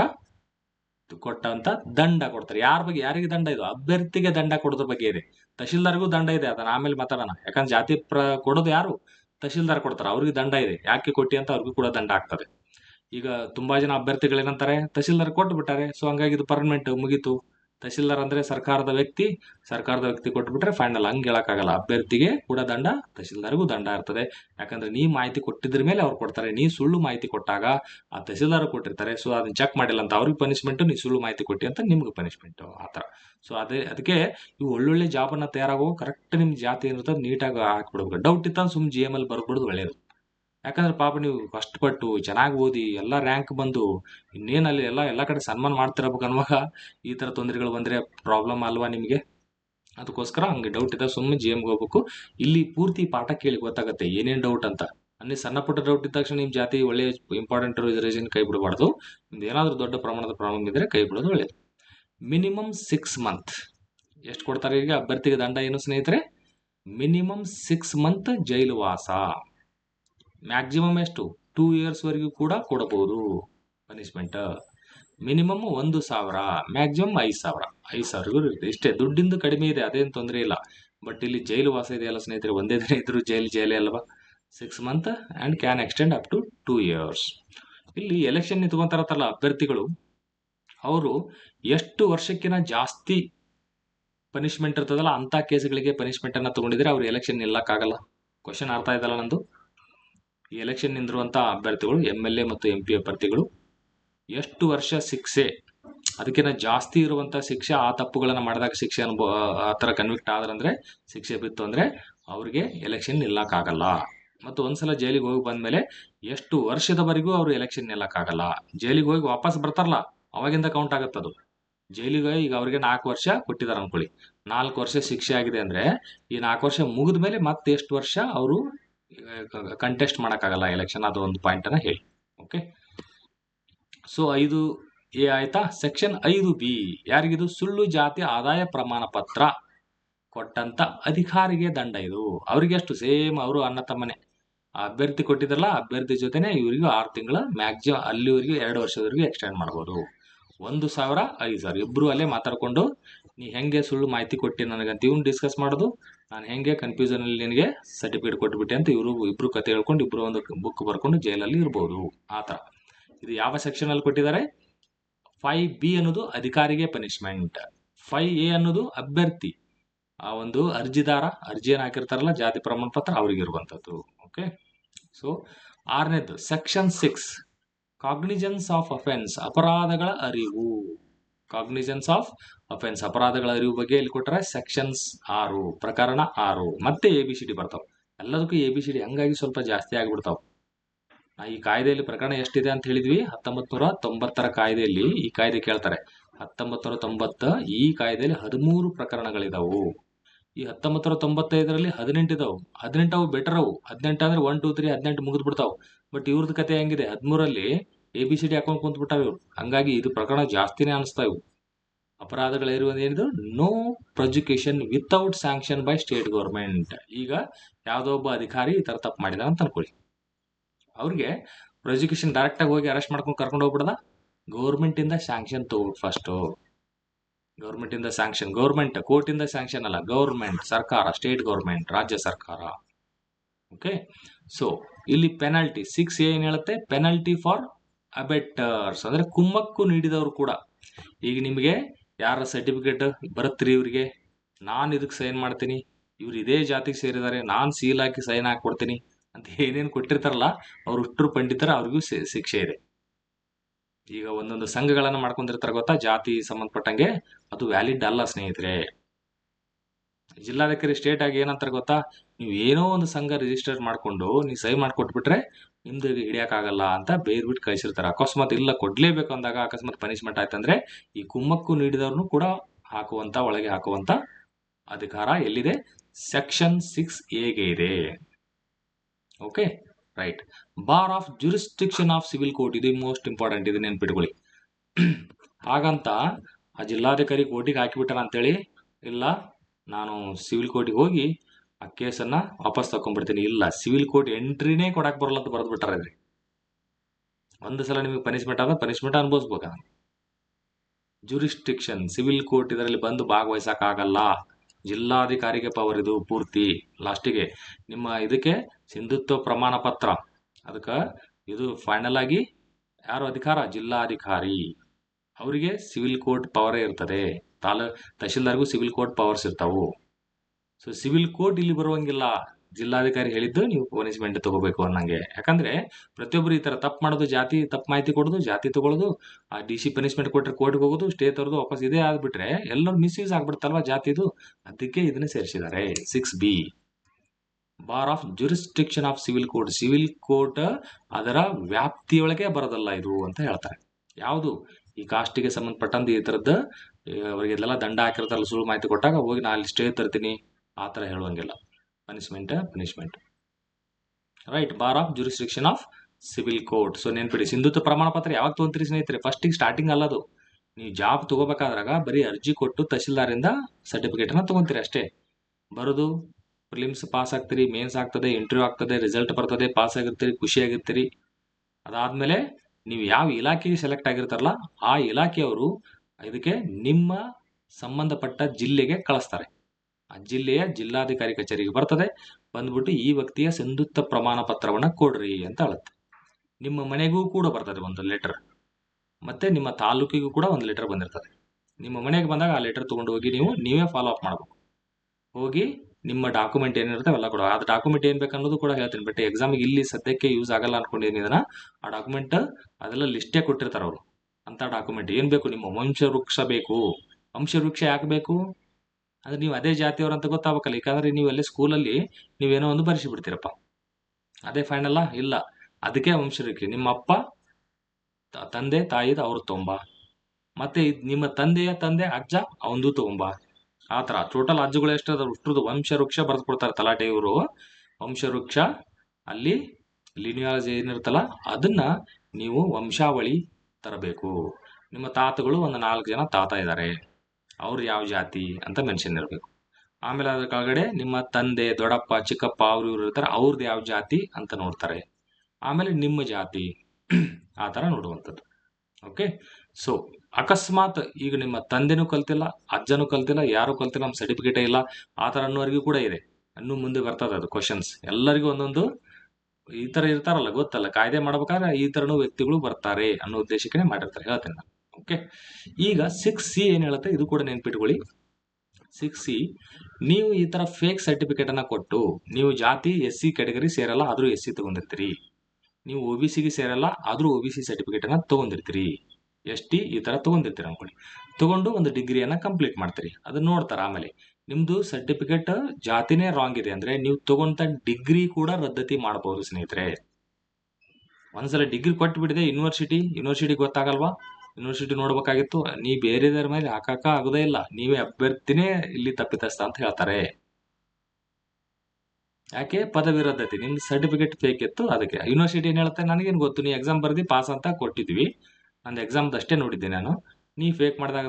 ಕೊಟ್ಟಂತ ದಂಡ ಕೊಡ್ತಾರೆ. ಯಾರ ಬಗ್ಗೆ, ಯಾರಿಗೆ ದಂಡ ಇದು? ಅಭ್ಯರ್ಥಿಗೆ ದಂಡ ಕೊಡೋದ್ರ ಬಗ್ಗೆ ಇದೆ. ತಹಶೀಲ್ದಾರ್ಗೂ ದಂಡ ಇದೆ, ಅದನ್ನ ಆಮೇಲೆ ಮಾತಾಡೋಣ. ಯಾಕಂದ್ರೆ ಜಾತಿ ಪ್ರ, ಕೊಡೋದು ಯಾರು? ತಹಶೀಲ್ದಾರ್ ಕೊಡ್ತಾರೆ. ಅವ್ರಿಗೆ ದಂಡ ಇದೆ. ಯಾಕೆ ಕೊಟ್ಟಿ ಅಂತ ಅವ್ರಿಗೂ ಕೂಡ ದಂಡ ಆಗ್ತದೆ. ಈಗ ತುಂಬಾ ಜನ ಅಭ್ಯರ್ಥಿಗಳೇನಂತಾರೆ? ತಹಶೀಲ್ದಾರ್ ಕೊಟ್ಟು ಬಿಟ್ಟಾರೆ ಸೊ ಹಂಗಾಗಿ ಇದು ಪರ್ಮನೆಂಟ್ ಮುಗೀತು. ತಹಶೀಲ್ದಾರ್ ಅಂದ್ರೆ ಸರ್ಕಾರದ ವ್ಯಕ್ತಿ ಸರ್ಕಾರದ ವ್ಯಕ್ತಿ ಕೊಟ್ಬಿಟ್ರೆ ಫೈನಲ್ ಹಂಗೆ ಹೇಳಕ್ಕಾಗಲ್ಲ. ಅಭ್ಯರ್ಥಿಗೆ ಕೂಡ ದಂಡ, ತಹಶೀಲ್ದಾರ್ಗೂ ದಂಡ ಇರ್ತದೆ. ಯಾಕಂದ್ರೆ ನೀ ಮಾಹಿತಿ ಕೊಟ್ಟಿದ್ರ ಮೇಲೆ ಅವ್ರು ಕೊಡ್ತಾರೆ. ನೀ ಸುಳ್ಳು ಮಾಹಿತಿ ಕೊಟ್ಟಾಗ ಆ ತಹಶೀಲ್ದಾರ್ ಕೊಟ್ಟಿರ್ತಾರೆ. ಸೊ ಅದನ್ನ ಚೆಕ್ ಮಾಡಿಲ್ಲ ಅಂತ ಅವ್ರಿಗೆ ಪನಿಷ್ಮೆಂಟ್ ನೀ ಸುಳ್ಳು ಮಾಹಿತಿ ಕೊಟ್ಟಿ ಅಂತ ನಿಮ್ಗೆ ಪನಿಷ್ಮೆಂಟ್ ಆ ಥರ. ಸೊ ಅದೇ, ಅದಕ್ಕೆ ಇವು ಒಳ್ಳೊಳ್ಳೆ ಜಾಬನ್ನ ತಯಾರಾಗೋ ಕರೆಕ್ಟ್ ನಿಮ್ ಜಾತಿ ಏನಿರ್ತದೆ ನೀಟಾಗಿ ಹಾಕ್ಬಿಡ್ಬೇಕು. ಡೌಟ್ ಇತ್ತ ಸುಮ್ ಜಿ ಎಂ ಎಲ್ ಬರ್ಬಿಡೋದು ಒಳ್ಳೇದು. ಯಾಕಂದ್ರೆ ಪಾಪ ನೀವು ಕಷ್ಟಪಟ್ಟು ಚೆನ್ನಾಗಿ ಓದಿ ಎಲ್ಲ ರ್ಯಾಂಕ್ ಬಂದು ಇನ್ನೇನಲ್ಲಿ ಎಲ್ಲ ಎಲ್ಲ ಕಡೆ ಸನ್ಮಾನ ಮಾಡ್ತಿರಬೇಕು ಅನ್ವಾಗ ಈ ಥರ ತೊಂದರೆಗಳು ಬಂದರೆ ಪ್ರಾಬ್ಲಮ್ ಅಲ್ವಾ ನಿಮಗೆ? ಅದಕ್ಕೋಸ್ಕರ ಹಂಗೆ ಡೌಟ್ ಇದ್ದಾಗ ಸುಮ್ಮನೆ ಜಿ ಎಮ್ಗೆ ಹೋಗ್ಬೇಕು. ಇಲ್ಲಿ ಪೂರ್ತಿ ಪಾಠ ಕೇಳಿ ಗೊತ್ತಾಗುತ್ತೆ, ಏನೇನು ಡೌಟ್ ಅಂತ. ಅಲ್ಲಿ ಸಣ್ಣ ಪುಟ್ಟ ಡೌಟ್ ಇದ್ದ ತಕ್ಷಣ ನಿಮ್ಮ ಜಾತಿ ಒಳ್ಳೆ ಇಂಪಾರ್ಟೆಂಟ್ ರೀಸನ್ ಕೈ ಬಿಡಬಾರ್ದು. ನಿಮ್ದು ಏನಾದರೂ ದೊಡ್ಡ ಪ್ರಮಾಣದ ಪ್ರಾಬ್ಲಮ್ ಇದ್ದರೆ ಕೈ ಬಿಡೋದು ಒಳ್ಳೇದು. ಮಿನಿಮಮ್ ಸಿಕ್ಸ್ ಮಂತ್ ಎಷ್ಟು ಕೊಡ್ತಾರೆ ಈಗ ಅಭ್ಯರ್ಥಿಗೆ ದಂಡ ಏನು ಸ್ನೇಹಿತರೆ? ಮಿನಿಮಮ್ ಸಿಕ್ಸ್ ಮಂತ್ ಜೈಲು ವಾಸ. ಮ್ಯಾಕ್ಸಿಮಮ್ ಎಷ್ಟು? ಟೂ ಇಯರ್ಸ್ವರೆಗೂ ಕೂಡ ಕೊಡಬಹುದು ಪನಿಷ್ಮೆಂಟ್ ಮಿನಿಮಮ್ ಒಂದು ಸಾವಿರ ಮ್ಯಾಕ್ಸಿಮಮ್ ಐದು ಸಾವಿರ. ಐದು ಸಾವಿರಗೂ ಇರುತ್ತೆ. ಇಷ್ಟೇ, ದುಡ್ಡಿಂದು ಕಡಿಮೆ ಇದೆ, ಅದೇನು ತೊಂದರೆ ಇಲ್ಲ. ಬಟ್ ಇಲ್ಲಿ ಜೈಲು ವಾಸ ಇದೆಯಲ್ಲ ಸ್ನೇಹಿತರೆ, ಒಂದೇ ದಿನ ಇದ್ದರೂ ಜೈಲು, ಜೈಲೇ ಅಲ್ವಾ? Six month and can extend up to two years ಇಲ್ಲಿ ಎಲೆಕ್ಷನ್ ನಿಂತ್ಕೊಂತಾರತ್ತಲ್ಲ ಅಭ್ಯರ್ಥಿಗಳು, ಅವರು ಎಷ್ಟು ವರ್ಷಕ್ಕಿಂತ ಜಾಸ್ತಿ ಪನಿಷ್ಮೆಂಟ್ ಇರ್ತದಲ್ಲ ಅಂತ ಕೇಸ್ಗಳಿಗೆ ಪನಿಷ್ಮೆಂಟ್ ಅನ್ನ ತಗೊಂಡಿದ್ರೆ ಅವ್ರು ಎಲೆಕ್ಷನ್ ನಿಲ್ಲಕ್ಕಾಗಲ್ಲ. ಕ್ವಶನ್ ಅರ್ಥ ಆಯ್ತಲ್ಲ ನಂದು? ಈ ಎಲೆಕ್ಷನ್ ನಿಂದಿರುವಂತ ಅಭ್ಯರ್ಥಿಗಳು ಎಂ ಎಲ್ ಎ ಮತ್ತು ಎಂ ಪಿ ಅಭ್ಯರ್ಥಿಗಳು, ಎಷ್ಟು ವರ್ಷ ಶಿಕ್ಷೆ, ಅದಕ್ಕಿಂತ ಜಾಸ್ತಿ ಇರುವಂಥ ಶಿಕ್ಷೆ, ಆ ತಪ್ಪುಗಳನ್ನು ಮಾಡಿದಾಗ ಶಿಕ್ಷೆ ಅನುಭವ, ಆ ಥರ ಕನ್ವಿಕ್ಟ್ ಆದ್ರಂದ್ರೆ ಶಿಕ್ಷೆ ಬಿತ್ತು ಅಂದ್ರೆ ಅವ್ರಿಗೆ ಎಲೆಕ್ಷನ್ ನಿಲ್ಲಕ್ಕಾಗಲ್ಲ. ಮತ್ತು ಒಂದ್ಸಲ ಜೈಲಿಗೆ ಹೋಗಿ ಬಂದ್ಮೇಲೆ ಎಷ್ಟು ವರ್ಷದವರೆಗೂ ಅವರು ಎಲೆಕ್ಷನ್ ನಿಲ್ಲಕ್ಕಾಗಲ್ಲ. ಜೈಲಿಗೆ ಹೋಗಿ ವಾಪಸ್ ಬರ್ತಾರಲ್ಲ, ಅವಾಗಿಂದ ಕೌಂಟ್ ಆಗುತ್ತೆ ಆಗತ್ತದು ಜೈಲಿಗೆ ಈಗ ಅವ್ರಿಗೆ ನಾಲ್ಕು ವರ್ಷ ಕೊಟ್ಟಿದ್ದಾರೆ ಅನ್ಕೊಳ್ಳಿ. ನಾಲ್ಕು ವರ್ಷ ಶಿಕ್ಷೆ ಆಗಿದೆ ಅಂದ್ರೆ ಈ ನಾಲ್ಕು ವರ್ಷ ಮುಗಿದ ಮೇಲೆ ಮತ್ತೆ ಎಷ್ಟು ವರ್ಷ ಅವರು ಕಂಟೆಸ್ಟ್ ಮಾಡೋಕ್ಕಾಗಲ್ಲ ಎಲೆಕ್ಷನ್ ಅದು ಒಂದು ಪಾಯಿಂಟ್ ಅನ್ನ ಹೇಳಿ. ಓಕೆ ಸೊ ಐದು ಎ ಆಯ್ತಾ? ಸೆಕ್ಷನ್ ಐದು ಬಿ. ಯಾರಿಗಿದು? ಸುಳ್ಳು ಜಾತಿ ಆದಾಯ ಪ್ರಮಾಣ ಪತ್ರ ಕೊಟ್ಟಂತ ಅಧಿಕಾರಿಗೆ ದಂಡ ಇದು. ಅವ್ರಿಗೆ ಎಷ್ಟು ಸೇಮ್ ಅವರು ಅನ್ನ ತಮ್ಮನೆ. ಅಭ್ಯರ್ಥಿ ಕೊಟ್ಟಿದ್ರಲ್ಲ ಅಭ್ಯರ್ಥಿ ಜೊತೆನೆ ಇವರಿಗೂ ಆರು ತಿಂಗಳ ಮ್ಯಾಕ್ಸಿಮಮ್ ಅಲ್ಲಿವರೆಗೂ ಎರಡು ವರ್ಷದವರೆಗೂ ಎಕ್ಸ್ಟೆಂಡ್ ಮಾಡ್ಬೋದು. ಒಂದು ಸಾವಿರ ಐದು ಸಾವಿರ. ಇಬ್ಬರು ಅಲ್ಲೇ ಮಾತಾಡಿಕೊಂಡು, ನೀ ಹೆಂಗೆ ಸುಳ್ಳು ಮಾಹಿತಿ ಕೊಟ್ಟಿ ನನಗಂತ? ಇವ್ನು ಡಿಸ್ಕಸ್ ಮಾಡೋದು ನಾನು ಹೆಂಗೆ ಕನ್ಫ್ಯೂಷನ್ ಅಲ್ಲಿ ನಿನಗೆ ಸರ್ಟಿಫಿಕೇಟ್ ಕೊಟ್ಬಿಟ್ಟೆ ಅಂತ ಇವರು ಇಬ್ರು ಕತೆ ಹೇಳ್ಕೊಂಡು ಇಬ್ರು ಒಂದು ಬುಕ್ ಬರ್ಕೊಂಡು ಜೈಲಲ್ಲಿ ಇರ್ಬೋದು. ಆ ಥರ. ಇದು ಯಾವ ಸೆಕ್ಷನ್ ಅಲ್ಲಿ ಕೊಟ್ಟಿದ್ದಾರೆ? ಫೈವ್ ಬಿ ಅನ್ನೋದು ಅಧಿಕಾರಿಗೆ ಪನಿಷ್ಮೆಂಟ್ ಫೈವ್ ಎ ಅನ್ನೋದು ಅಭ್ಯರ್ಥಿ. ಆ ಒಂದು ಅರ್ಜಿದಾರ, ಅರ್ಜಿಯನ್ನು ಹಾಕಿರ್ತಾರಲ್ಲ, ಜಾತಿ ಪ್ರಮಾಣ ಪತ್ರ ಅವ್ರಿಗೆ ಇರುವಂಥದ್ದು. ಓಕೆ ಸೊ ಆರನೇದು section six cognizance of offence ಅಪರಾಧಗಳ ಅರಿವು. ಕಾಗ್ನಿಜನ್ಸ್ ಆಫ್ ಅಫೆನ್ಸ್ ಅಪರಾಧಗಳ ಅರಿವು ಬಗ್ಗೆ ಇಲ್ಲಿ ಕೊಟ್ಟರೆ ಸೆಕ್ಷನ್ಸ್ ಆರು, ಪ್ರಕರಣ ಆರು, ಮತ್ತೆ ಎ ಬಿ ಸಿ ಡಿ ಬರ್ತಾವೆ. ಎಲ್ಲದಕ್ಕೂ ಎ ಬಿ ಸಿ ಡಿ ಹಂಗಾಗಿ ಸ್ವಲ್ಪ ಜಾಸ್ತಿ ಆಗಿಬಿಡ್ತಾವೆ. ಈ ಕಾಯ್ದೆಯಲ್ಲಿ ಪ್ರಕರಣ ಎಷ್ಟಿದೆ ಅಂತ ಹೇಳಿದ್ವಿ ಹತ್ತೊಂಬತ್ ನೂರ ತೊಂಬತ್ತರ ಕಾಯ್ದೆಯಲ್ಲಿ ಈ ಕಾಯ್ದೆ ಕೇಳ್ತಾರೆ. ಹತ್ತೊಂಬತ್ ನೂರ ತೊಂಬತ್ತ ಈ ಕಾಯ್ದೆಯಲ್ಲಿ ಹದಿಮೂರು ಪ್ರಕರಣಗಳಿದಾವು. ಈ ಹತ್ತೊಂಬತ್ತು ನೂರ ತೊಂಬತ್ತೈದರಲ್ಲಿ ಹದಿನೆಂಟು ಇದಾವು ಹದಿನೆಂಟು ಅವು. ಬೆಟರ್ ಅವು ಹದಿನೆಂಟು ಅಂದ್ರೆ ಒನ್ ಟೂ ತ್ರೀ ಹದಿನೆಂಟು ಮುಗಿದ್ಬಿಡ್ತಾವೆ. ಬಟ್ ಇವ್ರದ್ದು ಕತೆ ಹೆಂಗಿದೆ? ಹದಿಮೂರಲ್ಲಿ A B C D account ಕುಂತ್ಬಿಟ್ಟಾವೆ ಇವ್ರು. ಹಂಗಾಗಿ ಇದು ಪ್ರಕರಣ ಜಾಸ್ತಿನೇ ಅನಿಸ್ತಾ ಇವು. ಅಪರಾಧಗಳಿರುವುದು ಏನಿದು? No prosecution without sanction by state government ಈಗ ಯಾವುದೋ ಒಬ್ಬ ಅಧಿಕಾರಿ ಈ ಥರ ತಪ್ಪು ಮಾಡಿದ ಅಂತ ಅನ್ಕೊಳ್ಳಿ. ಅವ್ರಿಗೆ ಪ್ರೊಜುಕೇಷನ್ ಡೈರೆಕ್ಟ್ ಆಗಿ ಹೋಗಿ ಅರೆಸ್ಟ್ ಮಾಡ್ಕೊಂಡು ಕರ್ಕೊಂಡು ಹೋಗ್ಬಿಡ್ದ? ಗೌರ್ಮೆಂಟಿಂದ ಸ್ಯಾಂಕ್ಷನ್ ತಗೋಬೇಕು ಫಸ್ಟ್ ಗೌರ್ಮೆಂಟಿಂದ ಸ್ಯಾಂಕ್ಷನ್ ಗೌರ್ಮೆಂಟ್ ಕೋರ್ಟ್ ಇಂದ ಸ್ಯಾಂಕ್ಷನ್ ಅಲ್ಲ ಗೌರ್ಮೆಂಟ್ ಸರ್ಕಾರ ಸ್ಟೇಟ್ ಗೌರ್ಮೆಂಟ್ ರಾಜ್ಯ ಸರ್ಕಾರ. ಓಕೆ ಸೊ ಇಲ್ಲಿ ಪೆನಾಲ್ಟಿ ಸಿಕ್ಸ್ ಏನು ಹೇಳುತ್ತೆ? ಪೆನಾಲ್ಟಿ ಫಾರ್ ಅಬೆಟರ್ಸ್ ಅಂದರೆ ಕುಮ್ಮಕ್ಕು ನೀಡಿದವರು ಕೂಡ. ಈಗ ನಿಮಗೆ ಯಾರ ಸರ್ಟಿಫಿಕೇಟ್ ಬರುತ್ತೀರಿ ಇವರಿಗೆ? ನಾನು ಇದಕ್ಕೆ ಸೈನ್ ಮಾಡ್ತೀನಿ. ಇವ್ರು ಇದೇ ಜಾತಿಗೆ ಸೇರಿದ್ದಾರೆ. ನಾನು ಸೀಲ್ ಹಾಕಿ ಸೈನ್ ಹಾಕ್ಕೊಡ್ತೀನಿ ಅಂತ ಏನೇನು ಕೊಟ್ಟಿರ್ತಾರಲ್ಲ, ಅವ್ರು ಹುಟ್ಟರು ಪಂಡಿತರ ಅವ್ರಿಗೂ ಶಿಕ್ಷೆ ಇದೆ. ಈಗ ಒಂದೊಂದು ಸಂಘಗಳನ್ನು ಮಾಡ್ಕೊಂಡಿರ್ತಾರೆ ಗೊತ್ತಾ? ಜಾತಿ ಸಂಬಂಧಪಟ್ಟಂಗೆ. ಅದು ವ್ಯಾಲಿಡ್ ಅಲ್ಲ ಸ್ನೇಹಿತರೆ. ಜಿಲ್ಲಾಧಿಕಾರಿ ಸ್ಟೇಟ್ ಆಗಿ ಏನಂತಾರೆ ಗೊತ್ತಾ? ನೀವು ಏನೋ ಒಂದು ಸಂಘ ರಿಜಿಸ್ಟರ್ ಮಾಡಿಕೊಂಡು ನೀವು ಸಹಿ ಮಾಡಿಕೊಟ್ಬಿಟ್ರೆ ನಿಮ್ದು ಹಿಡಿಯೋಕ್ಕಾಗಲ್ಲ ಅಂತ ಬೇರ್ಬಿಟ್ಟು ಕಳಿಸಿರ್ತಾರೆ. ಅಕಸ್ಮಾತ್ ಇಲ್ಲ, ಕೊಡ್ಲೇಬೇಕು ಅಂದಾಗ ಅಕಸ್ಮಾತ್ ಪನಿಷ್ಮೆಂಟ್ ಆಯ್ತಂದ್ರೆ ಈ ಕುಮ್ಮಕ್ಕು ನೀಡಿದವ್ರನ್ನು ಕೂಡ ಹಾಕುವಂತ, ಒಳಗೆ ಹಾಕುವಂತ ಅಧಿಕಾರ ಎಲ್ಲಿದೆ? ಸೆಕ್ಷನ್ ಸಿಕ್ಸ್ ಎಗೆ ಇದೆ. Okay right bar of jurisdiction of civil court ಇದು ಮೋಸ್ಟ್ ಇಂಪಾರ್ಟೆಂಟ್ ಇದು ನೆನ್ಪಿಟ್ಕೊಳ್ಳಿ. <clears throat> ಹಾಗಂತ ಆ ಜಿಲ್ಲಾಧಿಕಾರಿ ಕೋರ್ಟಿಗೆ ಹಾಕಿಬಿಟ್ಟಾರ ಅಂತೇಳಿ ಇಲ್ಲ ನಾನು ಸಿವಿಲ್ ಕೋರ್ಟಿಗೆ ಹೋಗಿ ಆ ಕೇಸನ್ನ ವಾಪಸ್ ತಗೊಂಡ್ಬಿಡ್ತೀನಿ ಇಲ್ಲ, ಸಿವಿಲ್ ಕೋರ್ಟ್ ಎಂಟ್ರಿನೇ ಕೊಡಕ್ಕೆ ಬರಲ್ಲ ಅಂತ ಬರೆದು ಬಿಟ್ಟಾರೆ ಒಂದು ಸಲ ನಿಮಗೆ ಪನಿಷ್ಮೆಂಟ್ ಆದ ಪನಿಷ್ಮೆಂಟ್ ಅನುಭವಿಸ್ಬೇಕ ಜುರಿಸ್ಟಿಕ್ಷನ್ ಸಿವಿಲ್ ಕೋರ್ಟ್ ಇದರಲ್ಲಿ ಬಂದು ಭಾಗವಹಿಸೋಕ್ಕಾಗಲ್ಲ ಜಿಲ್ಲಾಧಿಕಾರಿಗೆ ಪವರ್ ಇದು ಪೂರ್ತಿ. ಲಾಸ್ಟಿಗೆ ನಿಮ್ಮ ಇದಕ್ಕೆ ಸಿಂಧುತ್ವ ಪ್ರಮಾಣ ಪತ್ರ. ಅದಕ್ಕೆ ಇದು ಫೈನಲ್ ಆಗಿ ಯಾರು ಅಧಿಕಾರ? ಜಿಲ್ಲಾಧಿಕಾರಿ. ಅವರಿಗೆ ಸಿವಿಲ್ ಕೋರ್ಟ್ ಪವರೇ ಇರ್ತದೆ. ತಾಲ ತಹಶೀಲ್ದಾರ್ಗೂ ಸಿವಿಲ್ ಕೋರ್ಟ್ ಪವರ್ಸ್ ಇರ್ತಾವು. ಸೊ ಸಿವಿಲ್ ಕೋರ್ಟ್ ಇಲ್ಲಿ ಬರುವಂಗಿಲ್ಲ. ಜಿಲ್ಲಾಧಿಕಾರಿ ಹೇಳಿದ್ದು ನೀವು ಪನಿಷ್ಮೆಂಟ್ ತಗೋಬೇಕು ಅನ್ನಂಗೆ. ಯಾಕಂದ್ರೆ ಪ್ರತಿಯೊಬ್ಬರು ಈ ತರ ತಪ್ಪು ಮಾಡೋದು, ಜಾತಿ ತಪ್ಪು ಮಾಹಿತಿ ಕೊಡೋದು, ಜಾತಿ ತಗೊಳ್ಳೋದು, ಆ ಡಿ ಸಿ ಪನಿಷ್ಮೆಂಟ್ ಕೊಟ್ಟರೆ ಕೋರ್ಟ್ಗೆ ಹೋಗೋದು ಸ್ಟೇ ತರೋದು, ವಾಪಸ್ ಇದೇ ಆಗ್ಬಿಟ್ರೆ ಎಲ್ಲರೂ ಮಿಸ್ಯೂಸ್ ಆಗ್ಬಿಡ್ತಲ್ವಾ ಜಾತಿದು? ಅದಕ್ಕೆ ಇದನ್ನ ಸೇರಿಸಿದ್ದಾರೆ. Six B bar of jurisdiction of civil court civil court ಅದರ ವ್ಯಾಪ್ತಿಯೊಳಗೆ ಬರೋದಲ್ಲ ಇದು ಅಂತ ಹೇಳ್ತಾರೆ. ಯಾವುದು? ಈ ಕಾಸ್ಟಿಗೆ ಸಂಬಂಧಪಟ್ಟಂತೆ ಈ ಥರದ್ದು ಅವರಿಗೆಲ್ಲ ದಂಡ ಹಾಕಿರ್ತಾರಲ್ಲ, ಸುಳ್ಳು ಮಾಹಿತಿ ಕೊಟ್ಟಾಗ ಹೋಗಿ ನಾ ಅಲ್ಲಿ ಸ್ಟೇ ತರ್ತೀನಿ. ಆ ಥರ ಹೇಳುವಂಗಿಲ್ಲ. Punishment punishment right bar of jurisdiction of civil court so ನೆನ್ಪಿಡಿ, ಸಿಂಧುತ್ವ ಪ್ರಮಾಣ ಪತ್ರ ಯಾವಾಗ ತೊಗೊಂತೀರಿ ಸ್ನೇಹಿತರೆ? ಫಸ್ಟಿಗೆ ಸ್ಟಾರ್ಟಿಂಗ್ ಅಲ್ಲದು ನೀವು ಜಾಬ್ ತಗೋಬೇಕಾದ್ರಾಗ ಬರೀ ಅರ್ಜಿ ಕೊಟ್ಟು ತಹಶೀಲ್ದಾರಿಂದ ಸರ್ಟಿಫಿಕೇಟನ್ನ ತಗೊಂತೀರಿ ಅಷ್ಟೇ. ಬರೋದು ಪ್ರಿಲಿಮ್ಸ್ ಪಾಸ್ ಆಗ್ತೀರಿ ಮೇನ್ಸ್ ಆಗ್ತದೆ ಇಂಟರ್ವ್ಯೂ ಆಗ್ತದೆ ರಿಸಲ್ಟ್ ಬರ್ತದೆ ಪಾಸ್ ಆಗಿರ್ತೀರಿ ಖುಷಿಯಾಗಿರ್ತೀರಿ ಅದಾದ್ಮೇಲೆ ನೀವು ಯಾವ ಇಲಾಖೆಗೆ ಸೆಲೆಕ್ಟ್ ಆಗಿರ್ತಾರಲ್ಲ, ಆ ಇಲಾಖೆಯವರು ಇದಕ್ಕೆ ನಿಮ್ಮ ಸಂಬಂಧಪಟ್ಟ ಜಿಲ್ಲೆಗೆ ಕಳಿಸ್ತಾರೆ. ಆ ಜಿಲ್ಲೆಯ ಜಿಲ್ಲಾಧಿಕಾರಿ ಕಚೇರಿಗೆ ಬರ್ತದೆ. ಬಂದ್ಬಿಟ್ಟು ಈ ವ್ಯಕ್ತಿಯ ಸಿಂಧುತ್ವ ಪ್ರಮಾಣ ಪತ್ರವನ್ನು ಕೊಡ್ರಿ ಅಂತ ಹೇಳುತ್ತೆ. ನಿಮ್ಮ ಮನೆಗೂ ಕೂಡ ಬರ್ತದೆ ಒಂದು ಲೆಟರ್ ಮತ್ತೆ ನಿಮ್ಮ ತಾಲೂಕಿಗೂ ಕೂಡ ಒಂದು ಲೆಟರ್ ಬಂದಿರ್ತದೆ. ನಿಮ್ಮ ಮನೆಗೆ ಬಂದಾಗ ಆ ಲೆಟರ್ ತಗೊಂಡು ಹೋಗಿ ನೀವು, ನೀವೇ ಫಾಲೋ ಅಪ್ ಮಾಡಬೇಕು. ಹೋಗಿ ನಿಮ್ಮ ಡಾಕ್ಯುಮೆಂಟ್ ಏನಿರುತ್ತೆ ಅವೆಲ್ಲ ಕೂಡ. ಆ ಡಾಕ್ಯುಮೆಂಟ್ ಏನು ಬೇಕನ್ನೋದು ಕೂಡ ಹೇಳ್ತೀನಿ. ಬಟ್ ಎಕ್ಸಾಮಿಗೆ ಇಲ್ಲಿ ಸದ್ಯಕ್ಕೆ ಯೂಸ್ ಆಗಲ್ಲ ಅನ್ಕೊಂಡಿದ್ದೀನಿ ಇದನ್ನ. ಆ ಡಾಕ್ಯುಮೆಂಟ್ ಅದೆಲ್ಲ ಲಿಸ್ಟೇ ಕೊಟ್ಟಿರ್ತಾರೆ ಅವರು. ಅಂತ ಡಾಕ್ಯುಮೆಂಟ್ ಏನು ಬೇಕು? ನಿಮ್ಮ ವಂಶ ವೃಕ್ಷ ಬೇಕು. ವಂಶ ವೃಕ್ಷ ಯಾಕೆ ಬೇಕು? ಅಂದ್ರೆ ನೀವು ಅದೇ ಜಾತಿಯವರು ಅಂತ ಗೊತ್ತಾಗಬೇಕಲ್ಲ. ಯಾಕಂದರೆ ನೀವು ಅಲ್ಲಿ ಸ್ಕೂಲಲ್ಲಿ ನೀವೇನೋ ಒಂದು ಬರೆಸಿ ಬಿಡ್ತೀರಪ್ಪ ಅದೇ ಫೈನಲ್ಲ ಇಲ್ಲ. ಅದಕ್ಕೆ ವಂಶವೃಕ್ಷ ನಿಮ್ಮ ಅಪ್ಪ ತಂದೆ, ತಾಯಿದ ಅವ್ರ ತೊಂಬ. ಮತ್ತೆ ನಿಮ್ಮ ತಂದೆಯ ತಂದೆ, ಅಜ್ಜ, ಅವಂದು ತಗೊಂಬ ಆ ಥರ ಟೋಟಲ್ ಎಷ್ಟು ಅದ್ರ ಅಷ್ಟ್ರದ್ದು ವಂಶ ವೃಕ್ಷ ಬರೆದು ಕೊಡ್ತಾರೆ ತಲಾಟೆ ಇವರು. ವಂಶವೃಕ್ಷ ಅಲ್ಲಿ ಲಿನಿಯಾಲಜಿ ಏನಿರ್ತಲ್ಲ ಅದನ್ನ ನೀವು ವಂಶಾವಳಿ ತರಬೇಕು. ನಿಮ್ಮ ತಾತಗಳು ಒಂದು ನಾಲ್ಕು ಜನ ತಾತ ಇದ್ದಾರೆ ಅವ್ರು ಯಾವ ಜಾತಿ ಅಂತ ಮೆನ್ಷನ್ ಇರಬೇಕು. ಆಮೇಲೆ ಅದ್ರ ಕೆಳಗಡೆ ನಿಮ್ಮ ತಂದೆ, ದೊಡ್ಡಪ್ಪ, ಚಿಕ್ಕಪ್ಪ ಅವ್ರು ಇವ್ರು ಇರ್ತಾರೆ ಅವ್ರದ್ದು ಯಾವ ಜಾತಿ ಅಂತ ನೋಡ್ತಾರೆ. ಆಮೇಲೆ ನಿಮ್ಮ ಜಾತಿ, ಆ ಥರ ನೋಡುವಂಥದ್ದು. ಓಕೆ ಸೊ ಅಕಸ್ಮಾತ್ ಈಗ ನಿಮ್ಮ ತಂದೆನೂ ಕಲ್ತಿಲ್ಲ, ಅಜ್ಜನೂ ಕಲ್ತಿಲ್ಲ, ಯಾರು ಕಲ್ತಿಲ್ಲ, ನಮ್ಮ ಸರ್ಟಿಫಿಕೇಟೇ ಇಲ್ಲ, ಆ ಥರ ಅನ್ನೋರಿಗೂ ಕೂಡ ಇದೆ. ಇನ್ನೂ ಮುಂದೆ ಬರ್ತದೆ ಅದು ಕ್ವಶನ್ಸ್ ಎಲ್ಲರಿಗೂ ಒಂದೊಂದು ಈ ಥರ ಇರ್ತಾರಲ್ಲ, ಗೊತ್ತಲ್ಲ, ಕಾಯ್ದೆ ಮಾಡ್ಬೇಕಾದ್ರೆ ಈ ಥರನೂ ವ್ಯಕ್ತಿಗಳು ಬರ್ತಾರೆ ಅನ್ನೋ ಉದ್ದೇಶಕ್ಕೆ ಮಾಡಿರ್ತಾರೆ, ಹೇಳ್ತೇನೆ ಓಕೆ ಈಗ ಸಿಕ್ಸ್ ಸಿ ಏನು ಹೇಳುತ್ತೆ? ಇದು ಕೂಡ ನೆನ್ಪಿಟ್ಕೊಳ್ಳಿ. ಸಿಕ್ಸ್ ಸಿ ನೀವು ಈ ಥರ ಫೇಕ್ ಸರ್ಟಿಫಿಕೇಟನ್ನು ಕೊಟ್ಟು, ನೀವು ಜಾತಿ ಎಸ್ ಸಿ ಕ್ಯಾಟಗರಿ ಸೇರಲ್ಲ, ಆದರೂ ಎಸ್ ಸಿ ತಗೊಂಡಿರ್ತೀರಿ. ನೀವು ಒ ಬಿ ಸಿಗೆ ಸೇರಲ್ಲ, ಆದರೂ ಒ ಬಿ ಸಿ ಸರ್ಟಿಫಿಕೇಟನ್ನು ತಗೊಂಡಿರ್ತೀರಿ. ಎಸ್ ಟಿ ಈ ಥರ ತಗೊಂಡಿರ್ತೀರಿ ಅನ್ಕೊಳ್ಳಿ ತಗೊಂಡು ಒಂದು ಡಿಗ್ರಿಯನ್ನು ಕಂಪ್ಲೀಟ್ ಮಾಡ್ತೀರಿ. ಅದನ್ನ ನೋಡ್ತಾರೆ ಆಮೇಲೆ. ನಿಮ್ಮದು ಸರ್ಟಿಫಿಕೇಟ್ ಜಾತಿನೇ ರಾಂಗ್ ಇದೆ ಅಂದರೆ ನೀವು ತೊಗೊಂತ ಡಿಗ್ರಿ ಕೂಡ ರದ್ದತಿ ಮಾಡ್ಬೋದು ಸ್ನೇಹಿತರೆ. ಒಂದ್ಸಲ ಡಿಗ್ರಿ ಕೊಟ್ಟು ಬಿಡಿದೆ ಯೂನಿವರ್ಸಿಟಿ ಯೂನಿವರ್ಸಿಟಿ ಗೊತ್ತಾಗಲ್ವಾ? ಯೂನಿವರ್ಸಿಟಿ ನೋಡಬೇಕಾಗಿತ್ತು. ನೀ ಬೇರೆದರ ಮೇಲೆ ಹಾಕಾಕ ಆಗೋದೇ ಇಲ್ಲ. ನೀವೇ ಅಭ್ಯರ್ಥಿನೇ ಇಲ್ಲಿ ತಪ್ಪಿತಸ್ಥ ಅಂತ ಹೇಳ್ತಾರೆ. ಯಾಕೆ? ಪದವಿ ರದ್ದತಿ. ನಿಮ್ದು ಸರ್ಟಿಫಿಕೇಟ್ ಫೇಕ್ ಇತ್ತು. ಅದಕ್ಕೆ. ಯೂನಿವರ್ಸಿಟಿ ಏನು ಹೇಳುತ್ತೆ ನನಗೇನು ಗೊತ್ತು. ನೀ ಎಕ್ಸಾಮ್ ಬರ್ದಿ ಪಾಸ್ ಅಂತ ಕೊಟ್ಟಿದ್ವಿ. ನಂದು ಎಕ್ಸಾಮ್ ಅಷ್ಟೇ ನೋಡಿದ್ದೆ ನಾನು. ನೀ ಫೇಕ್ ಮಾಡಿದಾಗ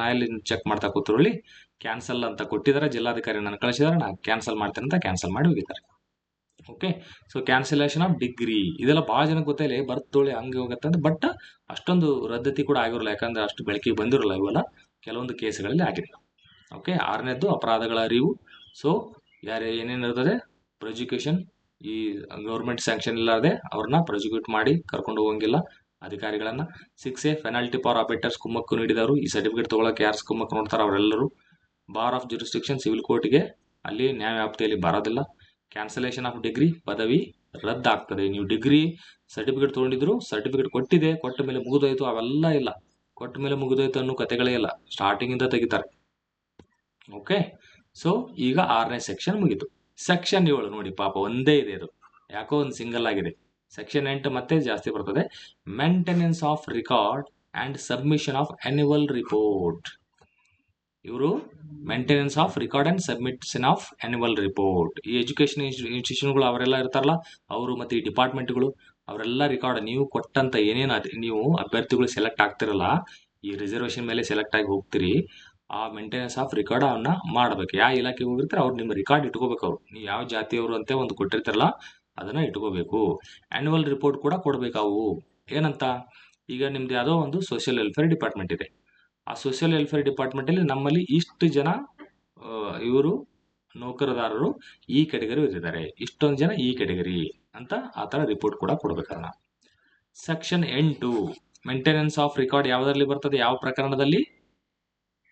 ನಾ ಎಲ್ಲಿ ಚೆಕ್ ಮಾಡ್ತಾ ಕೂತ್ಕೊಳ್ಳಿ. ಕ್ಯಾನ್ಸಲ್ ಅಂತ ಕೊಟ್ಟಿದ್ದಾರೆ ಜಿಲ್ಲಾಧಿಕಾರಿ ನಾನು ಕಳಿಸಿದಾರೆ, ನಾ ಕ್ಯಾನ್ಸಲ್ ಮಾಡ್ತೇನೆ ಅಂತ ಕ್ಯಾನ್ಸಲ್ ಮಾಡಿ ಹೋಗಿದ್ದಾರೆ. Okay so cancellation of degree ಇದೆಲ್ಲ ಭಾಳ ಜನಕ್ಕೆ ಗೊತ್ತಿಲ್ಲ ಬರ್ತೋಳಿ ಹಂಗೆ ಹೋಗುತ್ತೆ ಅಂತ. ಬಟ್ ಅಷ್ಟೊಂದು ರದ್ದತಿ ಕೂಡ ಆಗಿರಲ್ಲ, ಯಾಕಂದ್ರೆ ಅಷ್ಟು ಬೆಳಕಿಗೆ ಬಂದಿರಲ್ಲ ಇವೆಲ್ಲ. ಕೆಲವೊಂದು ಕೇಸ್ಗಳಲ್ಲಿ ಆಗಿಲ್ಲ. ಓಕೆ ಆರನೇದ್ದು ಅಪರಾಧಗಳ ಅರಿವು. ಸೊ ಯಾರು ಏನೇನು ಇರ್ತದೆ ಪ್ರೊಜುಕೇಷನ್ ಈ ಗೌರ್ಮೆಂಟ್ ಸ್ಯಾಂಕ್ಷನ್ ಇಲ್ಲದೆ ಅವ್ರನ್ನ ಪ್ರೊಜುಕ್ಯೂಟ್ ಮಾಡಿ ಕರ್ಕೊಂಡು ಹೋಗಂಗಿಲ್ಲ. ಅಧಿಕಾರಿಗಳನ್ನ six A penalty for operators ಕುಮ್ಮಕ್ಕು ನೀಡಿದವರು ಈ ಸರ್ಟಿಫಿಕೇಟ್ ತಗೊಳಕ್ಕೆ ಯಾರು ಕುಮ್ಮಕ್ಕು ನೋಡ್ತಾರೆ ಅವರೆಲ್ಲರೂ ಬಾರ್ ಆಫ್ ಜುರಿಸ್ಟಿಕ್ಷನ್ ಸಿವಿಲ್ ಕೋರ್ಟ್ಗೆ ಅಲ್ಲಿ ನ್ಯಾಯ ವ್ಯಾಪ್ತಿಯಲ್ಲಿ ಬರೋದಿಲ್ಲ. ಕ್ಯಾನ್ಸಲೇಷನ್ ಆಫ್ ಡಿಗ್ರಿ ಪದವಿ ರದ್ದಾಗ್ತದೆ. ನೀವು ಡಿಗ್ರಿ ಸರ್ಟಿಫಿಕೇಟ್ ತೊಗೊಂಡಿದ್ರು ಸರ್ಟಿಫಿಕೇಟ್ ಕೊಟ್ಟಿದೆ. ಕೊಟ್ಟ ಮೇಲೆ ಮುಗಿದೋಯ್ತು. ಅವೆಲ್ಲ ಇಲ್ಲ. ಕೊಟ್ಟ ಮೇಲೆ ಮುಗಿದೋಯ್ತು ಅನ್ನೋ ಕತೆಗಳೇ ಇಲ್ಲ. ಸ್ಟಾರ್ಟಿಂಗಿಂದ ತೆಗಿತಾರೆ. ಓಕೆ ಸೊ ಈಗ ಆರನೇ ಸೆಕ್ಷನ್ ಮುಗೀತು. ಸೆಕ್ಷನ್ ಏಳು ನೋಡಿ ಪಾಪ, ಒಂದೇ ಇದೆ ಅದು. ಯಾಕೋ ಒಂದು ಸಿಂಗಲ್ ಆಗಿದೆ. ಸೆಕ್ಷನ್ ಎಂಟು ಮತ್ತೆ ಜಾಸ್ತಿ ಬರ್ತದೆ. Maintenance of record and submission of annual report ಇವರು maintenance of record and submission of annual report ಈ ಎಜುಕೇಷನ್ ಇನ್ಸ್ಟಿಟ್ಯೂಷನ್ಗಳು ಅವರೆಲ್ಲ ಇರ್ತಾರಲ್ಲ, ಅವರು ಮತ್ತು ಈ ಡಿಪಾರ್ಟ್ಮೆಂಟ್ಗಳು ಅವರೆಲ್ಲ ರಿಕಾರ್ಡ್ ನೀವು ಕೊಟ್ಟಂತ ಏನೇನು ನೀವು ಅಭ್ಯರ್ಥಿಗಳು ಸೆಲೆಕ್ಟ್ ಆಗ್ತಿರಲ್ಲ, ಈ ರಿಸರ್ವೇಷನ್ ಮೇಲೆ ಸೆಲೆಕ್ಟ್ ಆಗಿ ಹೋಗ್ತೀರಿ, ಆ ಮೇಂಟೆನೆನ್ಸ್ ಆಫ್ ರಿಕಾರ್ಡ್ ಅವನ್ನ ಮಾಡಬೇಕು. ಯಾವ ಇಲಾಖೆಗೆ ಹೋಗಿರ್ತಾರೆ ಅವ್ರು ನಿಮ್ಮ ರಿಕಾರ್ಡ್ ಇಟ್ಕೋಬೇಕು ಅವ್ರು. ನೀವು ಯಾವ ಜಾತಿಯವರು ಅಂತ ಒಂದು ಕೊಟ್ಟಿರ್ತಾರಲ್ಲ ಅದನ್ನ ಇಟ್ಕೋಬೇಕು. ಆ್ಯನ್ಯುವಲ್ ರಿಪೋರ್ಟ್ ಕೂಡ ಕೊಡಬೇಕಾವು ಏನಂತ? ಈಗ ನಿಮ್ದು ಯಾವುದೋ ಒಂದು ಸೋಷಿಯಲ್ ವೆಲ್ಫೇರ್ ಡಿಪಾರ್ಟ್ಮೆಂಟ್ ಇದೆ. ಆ ಸೋಷಿಯಲ್ ವೆಲ್ಫೇರ್ ಡಿಪಾರ್ಟ್ಮೆಂಟಲ್ಲಿ ನಮ್ಮಲ್ಲಿ ಇಷ್ಟು ಜನ ಇವರು ನೌಕರದಾರರು ಈ ಕೆಟಗರಿ ಇದ್ದಾರೆ. ಇಷ್ಟೊಂದು ಜನ ಈ ಕೆಟಗರಿ ಅಂತ ಆ ಥರ ರಿಪೋರ್ಟ್ ಕೂಡ ಕೊಡಬೇಕಲ್ಲ ಸೆಕ್ಷನ್ ಎಂಟು ಮೇಂಟೆನೆನ್ಸ್ ಆಫ್ ರೆಕಾರ್ಡ್ ಯಾವುದರಲ್ಲಿ ಬರ್ತದೆ? ಯಾವ ಪ್ರಕರಣದಲ್ಲಿ?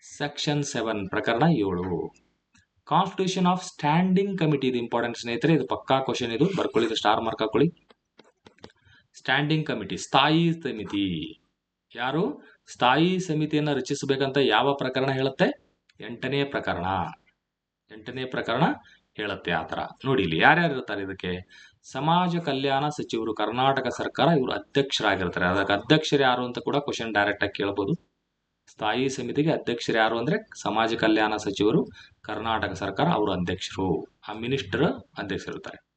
ಸೆಕ್ಷನ್ ಸೆವೆನ್ ಪ್ರಕರಣ ಏಳು. ಕಾನ್ಸ್ಟಿಟ್ಯೂಷನ್ ಆಫ್ ಸ್ಟ್ಯಾಂಡಿಂಗ್ ಕಮಿಟಿ ಇದು ಇಂಪಾರ್ಟೆಂಟ್ ಸ್ನೇಹಿತರೆ, ಇದು ಪಕ್ಕಾ ಕ್ವಶನ್ ಇದು. ಬರ್ಕೊಳ್ಳಿ ಸ್ಟಾರ್ ಮಾರ್ಕ್ ಹಾಕೊಳ್ಳಿ. ಸ್ಟ್ಯಾಂಡಿಂಗ್ ಕಮಿಟಿ ಸ್ಥಾಯಿ ಸಮಿತಿ. ಯಾರು? ಸ್ಥಾಯಿ ಸಮಿತಿಯನ್ನು ರಚಿಸಬೇಕಂತ ಯಾವ ಪ್ರಕರಣ ಹೇಳುತ್ತೆ? ಎಂಟನೇ ಪ್ರಕರಣ. ಎಂಟನೇ ಪ್ರಕರಣ ಹೇಳುತ್ತೆ ಆ ಥರ. ನೋಡಿ, ಇಲ್ಲಿ ಯಾರ್ಯಾರು ಇರ್ತಾರೆ ಇದಕ್ಕೆ? ಸಮಾಜ ಕಲ್ಯಾಣ ಸಚಿವರು, ಕರ್ನಾಟಕ ಸರ್ಕಾರ ಇವರು ಅಧ್ಯಕ್ಷರಾಗಿರ್ತಾರೆ. ಅದಕ್ಕೆ ಅಧ್ಯಕ್ಷರು ಯಾರು ಅಂತ ಕೂಡ ಕ್ವಶನ್ ಡೈರೆಕ್ಟ್ ಆಗಿ ಕೇಳ್ಬೋದು. ಸ್ಥಾಯಿ ಸಮಿತಿಗೆ ಅಧ್ಯಕ್ಷರು ಯಾರು ಅಂದರೆ ಸಮಾಜ ಕಲ್ಯಾಣ ಸಚಿವರು, ಕರ್ನಾಟಕ ಸರ್ಕಾರ ಅವರು ಅಧ್ಯಕ್ಷರು. ಆ ಮಿನಿಸ್ಟರ್ ಅಧ್ಯಕ್ಷರಿರ್ತಾರೆ.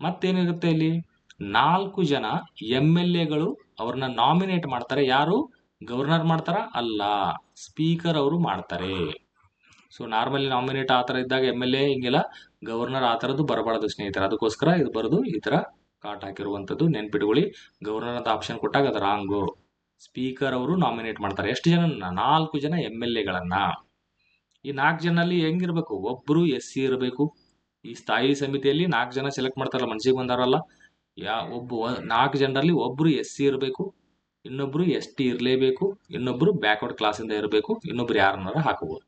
ಮತ್ತೇನಿರುತ್ತೆ ಇಲ್ಲಿ? ನಾಲ್ಕು ಜನ ಎಂ ಎಲ್ ಎಗಳು ಅವ್ರನ್ನ ನಾಮಿನೇಟ್ ಮಾಡ್ತಾರೆ. ಯಾರು? ಗವರ್ನರ್ ಮಾಡ್ತಾರ? ಅಲ್ಲ, ಸ್ಪೀಕರ್ ಅವರು ಮಾಡ್ತಾರೆ. ಸೊ, ನಾರ್ಮಲಿ ನಾಮಿನೇಟ್ ಆ ಥರ ಇದ್ದಾಗ ಎಂ ಎಲ್ ಎ ಹಿಂಗೆಲ್ಲ ಗವರ್ನರ್ ಆ ಥರದ್ದು ಬರಬಾರ್ದು ಸ್ನೇಹಿತರೆ. ಅದಕ್ಕೋಸ್ಕರ ಇದು ಬರೋದು ಈ ಥರ ಕಾಟ್ ಹಾಕಿರುವಂಥದ್ದು ನೆನ್ಪಿಟ್ಕೊಳ್ಳಿ. ಗವರ್ನರ್ ಅಂತ ಆಪ್ಷನ್ ಕೊಟ್ಟಾಗ ಅದು ರಾಂಗು ಸ್ಪೀಕರ್ ಅವರು ನಾಮಿನೇಟ್ ಮಾಡ್ತಾರೆ. ಎಷ್ಟು ಜನ? ನಾಲ್ಕು ಜನ ಎಂ ಎಲ್ ಎಗಳನ್ನ. ಈ ನಾಲ್ಕು ಜನಲ್ಲಿ ಹೆಂಗಿರ್ಬೇಕು? ಒಬ್ಬರು ಎಸ್ ಸಿ ಇರಬೇಕು. ಈ ಸ್ಥಾಯಿ ಸಮಿತಿಯಲ್ಲಿ ನಾಲ್ಕು ಜನ ಸೆಲೆಕ್ಟ್ ಮಾಡ್ತಾರಲ್ಲ, ಮನ್ಸಿಗೆ ಬಂದಾರಲ್ಲ ಯಾ, ಒಬ್ಬ ನಾಲ್ಕು ಜನರಲ್ಲಿ ಒಬ್ಬರು ಎಸ್ ಸಿ ಇರಬೇಕು. ಇನ್ನೊಬ್ಬರು ಎಸ್ ಟಿ ಇರಲೇಬೇಕು. ಇನ್ನೊಬ್ಬರು ಬ್ಯಾಕ್ವರ್ಡ್ ಕ್ಲಾಸಿಂದ ಇರಬೇಕು. ಇನ್ನೊಬ್ರು ಯಾರನ್ನಾರ ಹಾಕಬಹುದು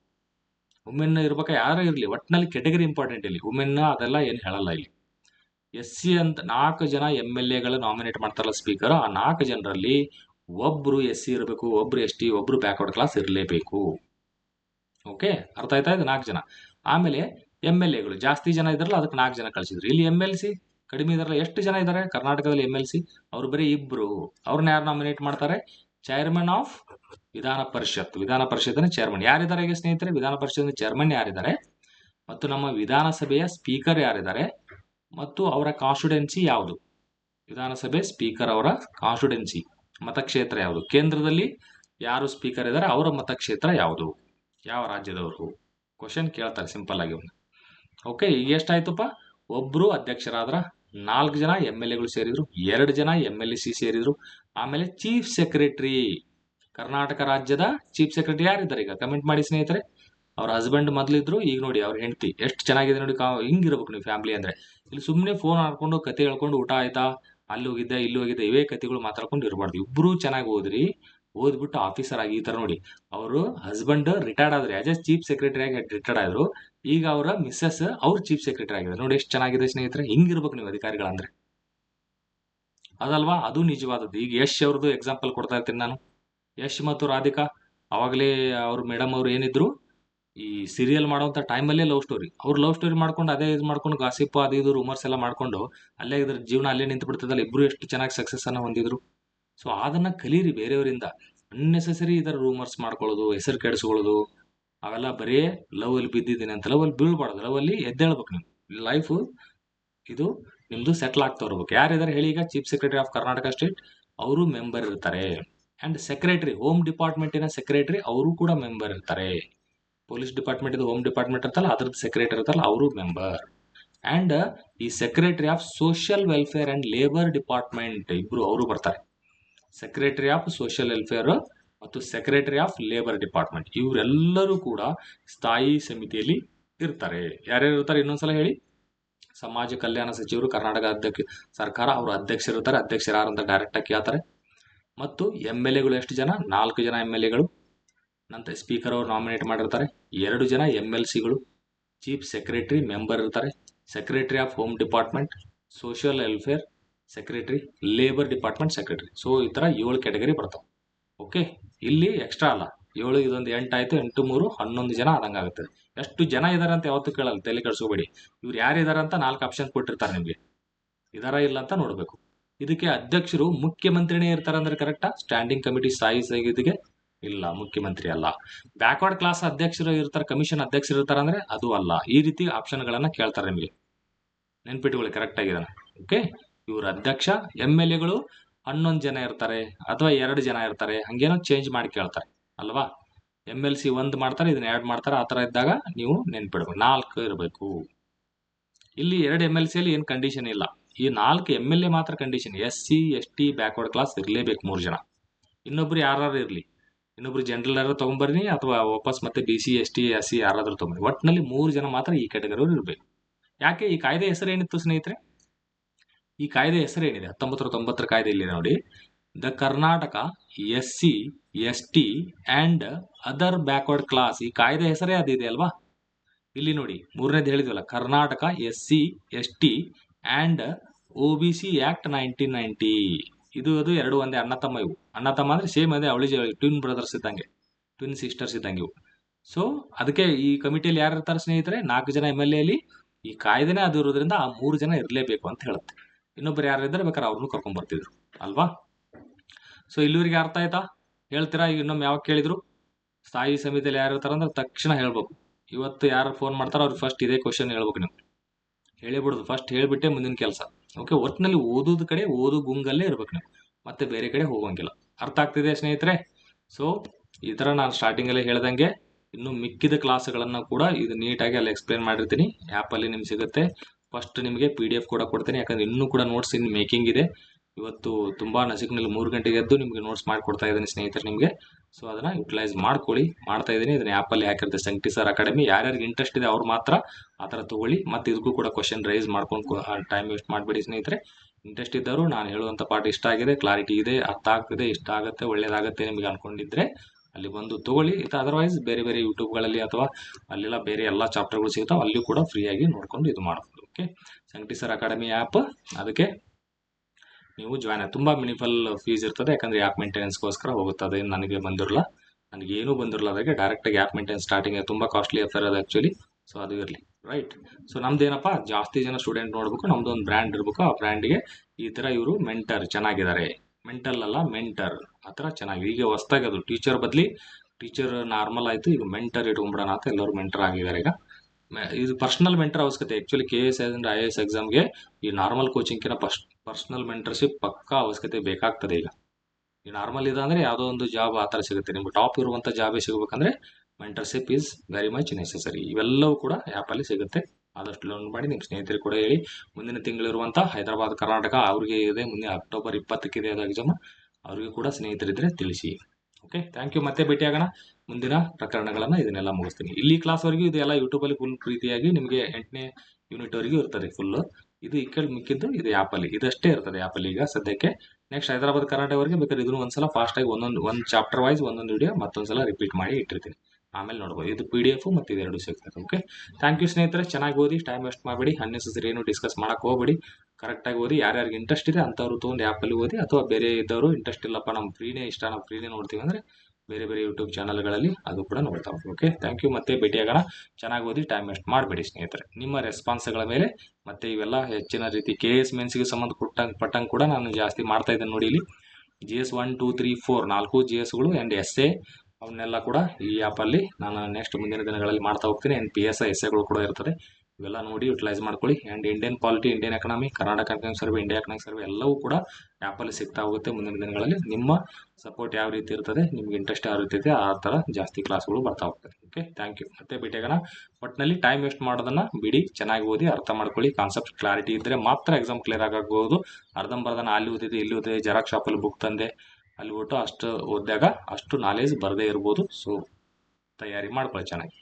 ವುಮೆನ್ ಇರ್ಬೇಕಾ? ಯಾರೇ ಇರಲಿ. ಒಟ್ಟಿನಲ್ಲಿ ಕೆಟಗರಿ ಇಂಪಾರ್ಟೆಂಟ್ ಇಲ್ಲಿ. ವುಮೆನ್ ಅದೆಲ್ಲ ಏನು ಹೇಳಲ್ಲ ಇಲ್ಲಿ. ಎಸ್ ಸಿ ಅಂತ ನಾಲ್ಕು ಜನ ಎಂ ಎಲ್ ಎಗಳ ನಾಮಿನೇಟ್ ಮಾಡ್ತಾರಲ್ಲ ಸ್ಪೀಕರ್. ಆ ನಾಲ್ಕು ಜನರಲ್ಲಿ ಒಬ್ರು ಎಸ್ ಸಿ ಇರಬೇಕು, ಒಬ್ರು ಎಸ್ ಟಿ ಒಬ್ರು ಬ್ಯಾಕ್ವರ್ಡ್ ಕ್ಲಾಸ್ ಇರಲೇಬೇಕು. ಓಕೆ? ಅರ್ಥ ಆಯ್ತಾ ಇದು ನಾಲ್ಕು ಜನ? ಆಮೇಲೆ ಎಂ ಎಲ್ ಎಗಳು ಜಾಸ್ತಿ ಜನ ಇದ್ರಲ್ಲ ಅದಕ್ಕೆ ನಾಲ್ಕು ಜನ ಕಳಿಸಿದ್ರು. ಇಲ್ಲಿ ಎಂ ಎಲ್ ಸಿ ಕಡಿಮೆ ಇದಾರಲ್ಲ ಎಷ್ಟು ಜನ ಇದ್ದಾರೆ? ಕರ್ನಾಟಕದಲ್ಲಿ ಎಂ ಎಲ್ ಸಿ ಅವರು ಬರೀ ಇಬ್ರು. ಅವ್ರನ್ನ ಯಾರು ನಾಮಿನೇಟ್ ಮಾಡ್ತಾರೆ? ಚೇರ್ಮನ್ ಆಫ್ ವಿಧಾನ ಪರಿಷತ್. ವಿಧಾನ ಪರಿಷತ್ನ ಚೇರ್ಮನ್ ಯಾರಿದ್ದಾರೆ ಈಗ ಸ್ನೇಹಿತರೆ? ವಿಧಾನ ಪರಿಷತ್ನ ಚೇರ್ಮನ್ ಯಾರಿದ್ದಾರೆ? ಮತ್ತು ನಮ್ಮ ವಿಧಾನಸಭೆಯ ಸ್ಪೀಕರ್ ಯಾರಿದ್ದಾರೆ? ಮತ್ತು ಅವರ ಕಾನ್ಸ್ಟಿಟ್ಯೂನ್ಸಿ ಯಾವುದು? ವಿಧಾನಸಭೆ ಸ್ಪೀಕರ್ ಅವರ ಕಾನ್ಸ್ಟಿಟ್ಯೂನ್ಸಿ ಮತಕ್ಷೇತ್ರ ಯಾವುದು? ಕೇಂದ್ರದಲ್ಲಿ ಯಾರು ಸ್ಪೀಕರ್ ಇದ್ದಾರೆ? ಅವರ ಮತಕ್ಷೇತ್ರ ಯಾವುದು? ಯಾವ ರಾಜ್ಯದವರು? ಕ್ವಶನ್ ಕೇಳ್ತಾರೆ ಸಿಂಪಲ್ ಆಗಿ ಒಂದು ಓಕೆ ಈಗ ಎಷ್ಟಾಯ್ತಪ್ಪ ಒಬ್ರು ಅಧ್ಯಕ್ಷರಾದ್ರ ನಾಲ್ಕು ಜನ ಎಂ ಎಲ್ ಎಗಳು ಸೇರಿದ್ರು, ಎರಡು ಜನ ಎಂ ಎಲ್ ಎ ಸಿ ಸೇರಿದ್ರು, ಆಮೇಲೆ ಚೀಫ್ ಸೆಕ್ರೆಟರಿ ಕರ್ನಾಟಕ ರಾಜ್ಯದ ಚೀಫ್ ಸೆಕ್ರೆಟರಿ ಯಾರಿದ್ದಾರೆ ಈಗ? ಕಮೆಂಟ್ ಮಾಡಿ ಸ್ನೇಹಿತರೆ. ಅವ್ರ ಹಸ್ಬೆಂಡ್ ಮೊದಲಿದ್ರು, ಈಗ ನೋಡಿ ಅವ್ರ ಹೆಂಡತಿ. ಎಷ್ಟು ಚೆನ್ನಾಗಿದೆ ನೋಡಿ ಕಾ ಹಿಂಗಿರ್ಬೇಕು ನೀವು ಫ್ಯಾಮಿಲಿ ಅಂದ್ರೆ. ಇಲ್ಲಿ ಸುಮ್ಮನೆ ಫೋನ್ ಆಡ್ಕೊಂಡು ಕತೆ ಹೇಳ್ಕೊಂಡು ಊಟ ಆಯ್ತಾ? ಅಲ್ಲಿ ಹೋಗಿದ್ದ, ಇಲ್ಲಿ ಹೋಗಿದ್ದೆ, ಇವೇ ಕತೆಗಳು ಮಾತಾಡ್ಕೊಂಡು ಇರಬಾರ್ದು. ಇಬ್ಬರೂ ಚೆನ್ನಾಗಿ ಓದ್ರಿ, ಓದ್ಬಿಟ್ಟು ಆಫೀಸರ್ ಆಗಿ ಈ ಥರ ನೋಡಿ. ಅವರು ಹಸ್ಬೆಂಡ್ ರಿಟೈರ್ಡ್ ಆದ್ರೆ ಆಸ್ ಎ ಚೀಫ್ ಸೆಕ್ರೆಟರಿ ಆಗಿ ರಿಟೈರ್ಡ್ ಆದ್ರು, ಈಗ ಅವರ ಮಿಸ್ಸಸ್ ಅವ್ರ ಚೀಫ್ ಸೆಕ್ರೆಟರಿ ಆಗಿದೆ ನೋಡಿ ಎಷ್ಟು ಚೆನ್ನಾಗಿದೆ ಸ್ನೇಹಿತರೆ, ಹಿಂಗಿರ್ಬೇಕು ನೀವು ಅಧಿಕಾರಿಗಳಂದ್ರೆ. ಅದಲ್ವಾ? ಅದು ನಿಜವಾದದ್ದು. ಈಗ ಯಶ್ ಅವ್ರದ್ದು ಎಕ್ಸಾಂಪಲ್ ಕೊಡ್ತಾ ಇರ್ತೀನಿ ನಾನು. ಯಶ್ ಮತ್ತು ರಾಧಿಕಾ, ಅವಾಗಲೇ ಅವ್ರ ಮೇಡಮ್ ಅವ್ರು ಏನಿದ್ರು ಈ ಸೀರಿಯಲ್ ಮಾಡುವಂತ ಟೈಮಲ್ಲೇ ಲವ್ ಸ್ಟೋರಿ ಅವ್ರು ಲವ್ ಸ್ಟೋರಿ ಮಾಡ್ಕೊಂಡು ಅದೇ ಇದು ಮಾಡ್ಕೊಂಡು ಗಾಸಿಪ್ ಅದು ಇದು ರೂಮರ್ಸ್ ಎಲ್ಲ ಮಾಡ್ಕೊಂಡು ಅಲ್ಲೇ ಇದ್ರ ಜೀವನ ಅಲ್ಲೇ ನಿಂತು ಬಿಡ್ತದಲ್ಲ ಇಬ್ರು ಎಷ್ಟು ಚೆನ್ನಾಗಿ ಸಕ್ಸಸ್ ಅನ್ನ ಹೊಂದಿದ್ರು. ಸೊ ಅದನ್ನ ಕಲೀರಿ ಬೇರೆಯವರಿಂದ. ಅನ್ನೆಸೆಸರಿ ಇದರ ರೂಮರ್ಸ್ ಮಾಡ್ಕೊಳ್ಳೋದು, ಹೆಸರು ಕೆಡಿಸ್ಕೊಳ್ಳೋದು, ಅವೆಲ್ಲ ಬರೀ ಲವ್ ಅಲ್ಲಿ ಬಿದ್ದಿದ್ದೀನಿ ಅಂತ ಲವ್ ಅಲ್ಲಿ ಬೀಳ್ಬಾರ್ದು. ಲವ್ ಅಲ್ಲಿ ಎದ್ದೇಳ್ಬೇಕು ನೀವು. ಲೈಫ್ ಇದು ನಿಮ್ಮದು ಸೆಟ್ಲ್ ಆಗ್ತಾ ಇರ್ಬೇಕು. ಯಾರಿದ್ದಾರೆ ಹೇಳಿ ಈಗ chief secretary of Karnataka state ಅವರು ಮೆಂಬರ್ ಇರ್ತಾರೆ. ಅಂಡ್ ಸೆಕ್ರೆಟರಿ ಹೋಮ್ ಡಿಪಾರ್ಟ್ಮೆಂಟಿನ ಸೆಕ್ರೆಟರಿ ಅವರು ಕೂಡ ಮೆಂಬರ್ ಇರ್ತಾರೆ. ಪೊಲೀಸ್ ಡಿಪಾರ್ಟ್ಮೆಂಟ್ ಇದು ಹೋಮ್ ಡಿಪಾರ್ಟ್ಮೆಂಟ್ ಇರ್ತಲ್ಲ ಅದ್ರದ್ದು ಸೆಕ್ರೆಟರಿ ಇರ್ತಲ್ಲ ಅವರು ಮೆಂಬರ್ ಆ್ಯಂಡ್ ಈ secretary of social welfare and labour department ಇಬ್ಬರು ಅವರು ಬರ್ತಾರೆ. ಸೆಕ್ರೆಟರಿ ಆಫ್ ಸೋಷಿಯಲ್ ವೆಲ್ಫೇರ್ ಮತ್ತು ಸೆಕ್ರೆಟರಿ ಆಫ್ ಲೇಬರ್ ಡಿಪಾರ್ಟ್ಮೆಂಟ್ ಇವರೆಲ್ಲರೂ ಕೂಡ ಸ್ಥಾಯಿ ಸಮಿತಿಯಲ್ಲಿ ಇರ್ತಾರೆ. ಯಾರ್ಯಾರು ಇರ್ತಾರೆ ಇನ್ನೊಂದ್ಸಲ ಹೇಳಿ. ಸಮಾಜ ಕಲ್ಯಾಣ ಸಚಿವರು, ಕರ್ನಾಟಕ ಅಧ್ಯಕ್ಷ, ಸರ್ಕಾರ, ಅವರು ಅಧ್ಯಕ್ಷರು ಇರ್ತಾರೆ ಅಧ್ಯಕ್ಷರು ಯಾರು ಅಂತ ಡೈರೆಕ್ಟ್ ಆಗಿ ಕೇಳ್ತಾರೆ. ಮತ್ತು ಎಂ ಎಲ್ ಎಗಳು ಎಷ್ಟು ಜನ? ನಾಲ್ಕು ಜನ ಎಂ ಎಲ್ ಎಗಳು ನಂತರ ಸ್ಪೀಕರ್ ಅವರು ನಾಮಿನೇಟ್ ಮಾಡಿರ್ತಾರೆ. ಎರಡು ಜನ ಎಂ ಎಲ್ ಸಿಗಳು ಚೀಫ್ ಸೆಕ್ರೆಟರಿ ಮೆಂಬರ್ ಇರ್ತಾರೆ. Secretary of home department social welfare secretary labour department secretary so ಈ ಥರ ಏಳು ಕ್ಯಾಟಗರಿ ಬರ್ತಾವೆ. ಓಕೆ ಇಲ್ಲಿ ಎಕ್ಸ್ಟ್ರಾ ಅಲ್ಲ. ಏಳು, ಇದೊಂದು ಎಂಟು ಆಯಿತು, ಎಂಟು ಮೂರು, ಹನ್ನೊಂದು ಜನ ಆದಂಗೆ ಆಗುತ್ತೆ. ಎಷ್ಟು ಜನ ಇದ್ದಾರೆ ಅಂತ ಯಾವತ್ತೂ ಕೇಳಲ್ಲ, ತಲೆ ಕಳಿಸ್ಕೋಬೇಡಿ ಇವ್ರು ಯಾರು ಇದ್ದಾರೆ ಅಂತ ನಾಲ್ಕು ಆಪ್ಷನ್ ಕೊಟ್ಟಿರ್ತಾರೆ ನಿಮಗೆ. ಇದಾರ ಇಲ್ಲ ಅಂತ ನೋಡಬೇಕು. ಇದಕ್ಕೆ ಅಧ್ಯಕ್ಷರು ಮುಖ್ಯಮಂತ್ರಿನೇ ಇರ್ತಾರೆ ಅಂದ್ರೆ ಕರೆಕ್ಟಾ ಸ್ಟ್ಯಾಂಡಿಂಗ್ ಕಮಿಟಿ ಸಮಿತಿಗೆ ಇಲ್ಲ, ಮುಖ್ಯಮಂತ್ರಿ ಅಲ್ಲ. ಬ್ಯಾಕ್ವರ್ಡ್ ಕ್ಲಾಸ್ ಅಧ್ಯಕ್ಷರು ಇರ್ತಾರೆ, ಕಮಿಷನ್ ಅಧ್ಯಕ್ಷರು ಇರ್ತಾರೆ ಅಂದ್ರೆ ಅದು ಅಲ್ಲ. ಈ ರೀತಿ ಆಪ್ಷನ್ಗಳನ್ನ ಕೇಳ್ತಾರೆ ನಿಮಗೆ. ನೆನ್ಪಿಟ್ಕೊಳ್ಳಿ ಕರೆಕ್ಟ್ ಆಗಿದೆ ಓಕೆ ಇವ್ರ ಅಧ್ಯಕ್ಷ ಎಂ ಎಲ್ ಎಗಳು ಹನ್ನೊಂದು ಜನ ಇರ್ತಾರೆ, ಅಥವಾ ಎರಡು ಜನ ಇರ್ತಾರೆ, ಹಂಗೇನೋ ಚೇಂಜ್ ಮಾಡಿ ಕೇಳ್ತಾರೆ. ಅಲ್ವಾ? ಎಂ ಎಲ್ ಸಿ ಒಂದು ಮಾಡ್ತಾರೆ, ಇದನ್ನ ಎರಡು ಮಾಡ್ತಾರೆ, ಆ ಥರ ಇದ್ದಾಗ ನೀವು ನೆನ್ಪಿಡ್ಬೇಕು ನಾಲ್ಕು ಇರಬೇಕು. ಇಲ್ಲಿ ಎರಡು ಎಂ ಎಲ್ ಸಿಯಲ್ಲಿ ಏನು ಕಂಡೀಷನ್ ಇಲ್ಲ. ಈ ನಾಲ್ಕು ಎಂ ಎಲ್ ಎ ಮಾತ್ರ condition S C S T backward class ಇರಲೇಬೇಕು ಮೂರು ಜನ. ಇನ್ನೊಬ್ರು ಯಾರು ಇರಲಿ? ಇನ್ನೊಬ್ರು ಜನರಲ್ ತೊಗೊಂಬರ್ರಿ ಅಥವಾ ವಾಪಸ್ ಮತ್ತೆ B C S T S C ಯಾರಾದರೂ ತೊಗೊಂಬರ್ರಿ. ಒಟ್ಟಿನಲ್ಲಿ ಮೂರು ಜನ ಮಾತ್ರ ಈ ಕ್ಯಾಟಗರಿ ಇರಬೇಕು. ಯಾಕೆ? ಈ ಕಾಯ್ದೆ ಹೆಸರು ಏನಿತ್ತು ಸ್ನೇಹಿತರೆ? ಈ ಕಾಯ್ದೆ ಹೆಸರು ಏನಿದೆ? ಹತ್ತೊಂಬತ್ತರ ತೊಂಬತ್ತರ ಕಾಯ್ದೆ ಇಲ್ಲಿ ನೋಡಿ. The Karnataka S C S T and other backward class ಈ ಕಾಯ್ದೆ ಹೆಸರೇ ಅದಿದೆ ಅಲ್ವಾ? ಇಲ್ಲಿ ನೋಡಿ, ಮೂರನೇದು ಹೇಳಿದ್ವಲ್ಲ, Karnataka S C S T and O B C act nineteen ninety ಇದು, ಅದು ಎರಡು ಒಂದೇ ಅಣ್ಣ ತಮ್ಮ ಇವು. ಅಣ್ಣ ತಮ್ಮ ಅಂದ್ರೆ ಸೇಮ್ ಅದೇ ಅವಳಿ ಟ್ವಿನ್ ಬ್ರದರ್ಸ್ ಇದ್ದಂಗೆ. ಟ್ವಿನ್ ಸಿಸ್ಟರ್ಸ್ ಇದ್ದಂಗೆ ಇವು. ಸೊ ಅದಕ್ಕೆ ಈ ಕಮಿಟಿಯಲ್ಲಿ ಯಾರು ಇರ್ತಾರೆ ಸ್ನೇಹಿತರೆ, ನಾಲ್ಕು ಜನ ಎಂ ಎಲ್ ಎಲ್ಲಿ ಈ ಕಾಯ್ದೆನೇ ಅದು ಇರೋದ್ರಿಂದ ಆ ಮೂರು ಜನ ಇರಲೇಬೇಕು ಅಂತ ಹೇಳುತ್ತೆ. ಇನ್ನೊಬ್ರು ಯಾರು ಇದ್ದಾರೆ ಬೇಕಾದ್ರೆ ಅವ್ರನ್ನೂ ಕರ್ಕೊಂಡ್ ಬರ್ತಿದ್ರು. ಅಲ್ವಾ? ಸೊ ಇಲ್ಲಿವರಿಗೆ ಅರ್ಥ ಆಯ್ತಾ? ಹೇಳ್ತೀರಾ? ಈಗ ಇನ್ನೊಮ್ಮೆ ಯಾವಾಗ ಕೇಳಿದ್ರು? ಸ್ಥಾಯಿ ಸಮಿತಿಯಲ್ಲಿ ಯಾರು ಇರ್ತಾರೆ ಅಂದ್ರೆ ತಕ್ಷಣ ಹೇಳ್ಬೇಕು. ಇವತ್ತು ಯಾರು ಫೋನ್ ಮಾಡ್ತಾರೋ ಅವ್ರಿಗೆ ಫಸ್ಟ್ ಇದೇ ಕ್ವಶನ್ ಹೇಳ್ಬೇಕು ನೀವು ಹೇಳಿಬಿಡುದು. ಫಸ್ಟ್ ಹೇಳಿಬಿಟ್ಟೆ ಮುಂದಿನ ಕೆಲಸ. ಓಕೆ ಒಟ್ಟಿನಲ್ಲಿ ಓದೋದ್ ಕಡೆ ಓದು ಗುಂಗಲ್ಲೇ ಇರ್ಬೇಕು ನೀವು. ಮತ್ತೆ ಬೇರೆ ಕಡೆ ಹೋಗೋಂಗಿಲ್ಲ. ಅರ್ಥ ಆಗ್ತಿದೆ ಸ್ನೇಹಿತರೆ? ಸೊ ಈ ಥರ ನಾನು ಸ್ಟಾರ್ಟಿಂಗಲ್ಲೇ ಹೇಳ್ದಂಗೆ ಇನ್ನು ಮಿಕ್ಕಿದ ಕ್ಲಾಸ್ಗಳನ್ನು ಕೂಡ ಇದು ನೀಟಾಗಿ ಅಲ್ಲಿ ಎಕ್ಸ್ಪ್ಲೇನ್ ಮಾಡಿರ್ತೀನಿ. ಆ್ಯಪಲ್ಲಿ ನಿಮ್ಗೆ ಸಿಗುತ್ತೆ. ಫಸ್ಟ್ ನಿಮಗೆ ಪಿ ಡಿ ಎಫ್ ಕೂಡ ಕೊಡ್ತೀನಿ. ಯಾಕಂದ್ರೆ ಇನ್ನೂ ಕೂಡ ನೋಟ್ಸ್ ಇನ್ ಮೇಕಿಂಗ್ ಇದೆ. ಇವತ್ತು ತುಂಬಾ ನಸಿಕ್ನಲ್ಲಿ ಮೂರು ಗಂಟೆಗೆ ಎದ್ದು ನಿಮಗೆ ನೋಟ್ಸ್ ಮಾಡಿಕೊಡ್ತಾ ಇದ್ದೀನಿ ಸ್ನೇಹಿತರೆ ನಿಮಗೆ. ಸೊ ಅದನ್ನ ಯುಟಿಲೈಸ್ ಮಾಡ್ಕೊಳ್ಳಿ. ಮಾಡ್ತಾ ಇದ್ದೀನಿ. ಇದನ್ನ ಆ್ಯಪಲ್ಲಿ ಹಾಕಿರುತ್ತೆ ಸಂಕಟಿ ಸರ್ ಅಕಾಡೆಮಿ ಯಾರ್ಯಾರಿಗೆ ಇಂಟ್ರೆಸ್ಟ್ ಇದೆ ಅವ್ರು ಮಾತ್ರ ಆ ಥರ ತಗೊಳ್ಳಿ. ಮತ್ತೆ ಇದಕ್ಕೂ ಕೂಡ ಕ್ವಶನ್ ರೈಸ್ ಮಾಡ್ಕೊಂಡು ಟೈಮ್ ವೇಸ್ಟ್ ಮಾಡಬೇಡಿ ಸ್ನೇಹಿತರೆ. ಇಂಟ್ರೆಸ್ಟ್ ಇದ್ದವರು, ನಾನು ಹೇಳುವಂಥ ಪಾಠ ಇಷ್ಟ ಆಗಿದೆ ಕ್ಲಾರಿಟಿ ಇದೆ, ಅರ್ಥ ಆಗ್ತಿದೆ, ಇಷ್ಟ ಆಗುತ್ತೆ, ಒಳ್ಳೇದಾಗುತ್ತೆ ನಿಮಗೆ ಅನ್ಕೊಂಡಿದ್ರೆ ಅಲ್ಲಿ ಬಂದು ತಗೊಳ್ಳಿ. ಇದು ಅದರ್ವೈಸ್ ಬೇರೆ ಬೇರೆ ಯೂಟ್ಯೂಬ್ಗಳಲ್ಲಿ ಅಥವಾ ಅಲ್ಲೆಲ್ಲ ಬೇರೆ ಎಲ್ಲ ಚಾಪ್ಟರ್ಗಳು ಸಿಗ್ತಾವೆ ಅಲ್ಲಿ ಕೂಡ ಫ್ರೀಯಾಗಿ ನೋಡ್ಕೊಂಡು ಇದು ಮಾಡ್ಬೋದು. Okay Sankati sir academy app ಅದಕ್ಕೆ ನೀವು ಜಾಯ್ನ್ ತುಂಬ ಮಿನಿಮಲ್ ಫೀಸ್ ಇರ್ತದೆ. ಯಾಕಂದರೆ ಆ್ಯಪ್ ಮೇಂಟೆನೆನ್ಸ್ಗೋಸ್ಕರ ಹೋಗುತ್ತೆ ಅದೇನು ನನಗೆ ಬಂದಿರಲ್ಲ. ನನಗೆ ಏನೂ ಬಂದಿರಲ್ಲ ಅದಕ್ಕೆ ಡೈರೆಕ್ಟಾಗಿ ಆ್ಯಪ್ ಮೇಂಟೆನೆನ್ಸ್ ಸ್ಟಾರ್ಟಿಂಗ್ ತುಂಬ ಕಾಸ್ಟ್ಲಿ ಅಫೇರ್ ಅದು ಆ್ಯಕ್ಚುಲಿ ಸೊ ಅದು ಇರಲಿ. ರೈಟ್ ಸೊ ನಮ್ದು ಏನಪ್ಪ, ಜಾಸ್ತಿ ಜನ ಸ್ಟೂಡೆಂಟ್ ನೋಡ್ಬೇಕು. ನಮ್ದು ಒಂದು ಬ್ರ್ಯಾಂಡ್ ಇರಬೇಕು. ಆ ಬ್ರ್ಯಾಂಡ್ಗೆ ಈ ಥರ ಇವರು ಮೆಂಟರ್ ಚೆನ್ನಾಗಿದ್ದಾರೆ. ಮೆಂಟಲ್ ಅಲ್ಲ ಮೆಂಟರ್ ಆ ಥರ ಚೆನ್ನಾಗಿ. ಈಗ ಹೊಸ್ದಾಗಿ ಅದು ಟೀಚರ್ ಬದಲಿ ಟೀಚರ್ ನಾರ್ಮಲ್ ಆಯಿತು. ಈಗ ಮೆಂಟರ್ ಇಟ್ಕೊಂಡ್ಬಿಡೋಣ ಅಂತ ಎಲ್ಲರೂ ಮೆಂಟರ್ ಆಗಿದ್ದಾರೆ ಈಗ. ಇದು ಪರ್ಸನಲ್ ಮೆಂಟರ್ ಅವಶ್ಯಕತೆ. Actually K S and I S ಎಕ್ಸಾಮ್ಗೆ ಈ ನಾರ್ಮಲ್ ಕೋಚಿಂಗ್ಕಿನ ಫಸ್ಟ್ ಪರ್ಸನಲ್ ಮೆಂಟರ್ಶಿಪ್ ಪಕ್ಕಾ ಅವಶ್ಯಕತೆ ಬೇಕಾಗ್ತದೆ ಈಗ. ಈ ನಾರ್ಮಲ್ ಇದೆ ಅಂದರೆ ಯಾವುದೋ ಒಂದು ಜಾಬ್ ಆ ಥರ ಸಿಗುತ್ತೆ. ನಿಮ್ಗೆ ಟಾಪ್ ಇರುವಂಥ ಜಾಬೇ ಸಿಗಬೇಕಂದ್ರೆ mentorship is very much necessary. ಇವೆಲ್ಲವೂ ಕೂಡ ಆ್ಯಪಲ್ಲಿ ಸಿಗುತ್ತೆ. ಆದಷ್ಟು ಲೋನ್ ಮಾಡಿ ನಿಮ್ಮ ಸ್ನೇಹಿತರಿಗೆ ಕೂಡ ಹೇಳಿ. ಮುಂದಿನ ತಿಂಗಳಿರುವಂಥ ಹೈದರಾಬಾದ್, ಕರ್ನಾಟಕ ಅವರಿಗೆ ಇದೆ. ಮುಂದಿನ ಅಕ್ಟೋಬರ್ ಇಪ್ಪತ್ತಕ್ಕಿದೆ ಅದು ಎಕ್ಸಾಮ್ ಅವ್ರಿಗೆ ಕೂಡ ಸ್ನೇಹಿತರಿದ್ದರೆ ತಿಳಿಸಿ. ಓಕೆ? Thank you. ಮತ್ತೆ ಭೇಟಿಯಾಗೋಣ ಮುಂದಿನ ಪ್ರಕರಣಗಳನ್ನು ಇದನ್ನೆಲ್ಲ ಮುಗಿಸ್ತೀನಿ. ಇಲ್ಲಿ ಕ್ಲಾಸ್ವರೆಗೂ ಇದೆಲ್ಲ ಯೂಟ್ಯೂಬಲ್ಲಿ ಫುಲ್ ಪ್ರೀತಿಯಾಗಿ ನಿಮಗೆ ಎಂಟನೇ ಯೂನಿಟ್ವರೆಗೂ ಇರ್ತದೆ ಫುಲ್ಲು ಇದು ಈ ಕಡೆ ಮಿಕ್ಕಿದ್ದು ಇದು ಆ್ಯಪಲ್ಲಿ ಇದಷ್ಟೇ ಇರ್ತದೆ ಆ್ಯಪಲ್ಲಿ ಈಗ ಸದ್ಯಕ್ಕೆ. ನೆಕ್ಸ್ಟ್ ಹೈದರಾಬಾದ್ ಕರ್ನಾಟಕವರೆಗೆ ಬೇಕಾದ್ರೆ ಇದನ್ನು ಒಂದ್ಸಲ ಫಾಸ್ಟಾಗಿ ಒಂದೊಂದು, ಒಂದು ಚಾಪ್ಟರ್ ವೈಸ್ ಒಂದೊಂದು ವಿಡಿಯೋ ಮತ್ತೊಂದ್ಸಲ ರಿಪೀಟ್ ಮಾಡಿ ಇಟ್ಟಿರ್ತೀನಿ. ಆಮೇಲೆ ನೋಡ್ಬೋದು. ಇದು ಪಿ ಡಿ ಎಫ್ ಮತ್ತು ಇದೆರಡು ಸಿಗ್ತದೆ. ಓಕೆ ಥ್ಯಾಂಕ್ ಯು ಸ್ನೇಹಿತರೆ. ಚೆನ್ನಾಗಿ ಓದಿ ಟೈಮ್ ವೇಸ್ಟ್ ಮಾಡಬೇಡಿ. ಅನ್ನೆಸರಿ ಏನು ಡಿಸ್ಕಸ್ ಮಾಡಕ್ಕೆ ಹೋಗ್ಬೇಡಿ. ಕರೆಕ್ಟಾಗಿ ಓದಿ. ಯಾರ್ಯಾರಿಗೆ ಇಂಟ್ರೆಸ್ಟ್ ಇದೆ ಅಂಥವ್ರು ತೊಗೊಂಡು ಆ್ಯಪಲ್ಲಿ ಓದಿ. ಅಥವಾ ಬೇರೆ ಇದ್ದವರು ಇಂಟ್ರೆಸ್ಟ್ ಇಲ್ಲಪ್ಪ ನಮ್ಮ ಫ್ರೀನೇ ಇಷ್ಟ, ನಾವು ಫ್ರೀನೇ ನೋಡ್ತೀವಿ ಅಂದರೆ ಬೇರೆ ಬೇರೆ ಯೂಟ್ಯೂಬ್ ಚಾನಲ್ಗಳಲ್ಲಿ ಅದು ಕೂಡ ನೋಡ್ತಾ ಹೋಗಿ ಓಕೆ ಥ್ಯಾಂಕ್ ಯು ಮತ್ತೆ ಭೇಟಿಯಾಗೋಣ ಚೆನ್ನಾಗಿ ಓದಿ ಟೈಮ್ ವೇಸ್ಟ್ ಮಾಡಬೇಡಿ ಸ್ನೇಹಿತರೆ. ನಿಮ್ಮ ರೆಸ್ಪಾನ್ಸ್ಗಳ ಮೇಲೆ ಮತ್ತೆ ಇವೆಲ್ಲ ಹೆಚ್ಚಿನ ರೀತಿ ಕೆ ಎಸ್ ಮೆನ್ಸ್ಗೆ ಸಂಬಂಧಪಟ್ಟಂಗೆ, ಪಟ್ಟಂಗೆ ಕೂಡ ನಾನು ಜಾಸ್ತಿ ಮಾಡ್ತಾ ಇದ್ದೇನೆ ನೋಡಿ ಇಲ್ಲಿ. G S one two three four ನಾಲ್ಕು ಜಿ ಎಸ್ಗಳು ಆ್ಯಂಡ್ ಎಸ್ ಎ ಅವನ್ನೆಲ್ಲ ಕೂಡ ಈ ಆ್ಯಪಲ್ಲಿ ನಾನು ನೆಕ್ಸ್ಟ್ ಮುಂದಿನ ದಿನಗಳಲ್ಲಿ ಮಾಡ್ತಾ ಹೋಗ್ತೀನಿ. ಆ್ಯಂಡ್ ಪಿ ಎಸ್ ಎಸ್ ಎಗಳು ಕೂಡ ಇರ್ತದೆ. ಇವೆಲ್ಲ ನೋಡಿ ಯುಟಿಲೈಸ್ ಮಾಡ್ಕೊಳ್ಳಿ. And Indian polity Indian economy Karnataka economic survey India economic survey ಎಲ್ಲವೂ ಕೂಡ ಆ್ಯಪಲ್ಲಿ ಸಿಗ್ತಾ ಹೋಗುತ್ತೆ ಮುಂದಿನ ದಿನಗಳಲ್ಲಿ. ನಿಮ್ಮ ಸಪೋರ್ಟ್ ಯಾವ ರೀತಿ ಇರ್ತದೆ, ನಿಮ್ಗೆ ಇಂಟ್ರೆಸ್ಟ್ ಯಾವ ರೀತಿ ಇದೆ, ಆ ಥರ ಜಾಸ್ತಿ ಕ್ಲಾಸ್ಗಳು ಬರ್ತಾ ಹೋಗ್ತದೆ ಓಕೆ ಥ್ಯಾಂಕ್ ಯು ಮತ್ತೆ ಭೇಟಿಯಾಗೋಣ ಒಟ್ಟಿನಲ್ಲಿ ಟೈಮ್ ವೇಸ್ಟ್ ಮಾಡೋದನ್ನ ಬಿಡಿ, ಚೆನ್ನಾಗಿ ಓದಿ, ಅರ್ಥ ಮಾಡ್ಕೊಳ್ಳಿ. ಕಾನ್ಸೆಪ್ಟ್ ಕ್ಲಾರಿಟಿ ಇದ್ದರೆ ಮಾತ್ರ ಎಕ್ಸಾಮ್ ಕ್ಲಿಯರ್ ಆಗಬಹುದು. ಅರ್ಧಂಬರ್ಧನ ಅಲ್ಲಿ ಓದಿದೆ, ಇಲ್ಲಿ ಓದಿದೆ ಜೆರಾಕ್ಸ್ ಶಾಪಲ್ಲಿ ಬುಕ್ ತಂದೆ, ಅಲ್ಲಿ ಒಟ್ಟು ಅಷ್ಟು ಓದಿದಾಗ ಅಷ್ಟು ನಾಲೆಜ್ ಬರದೇ ಇರ್ಬೋದು. ಸೊ ತಯಾರಿ ಮಾಡ್ಕೊಳ್ಳಿ ಚೆನ್ನಾಗಿ.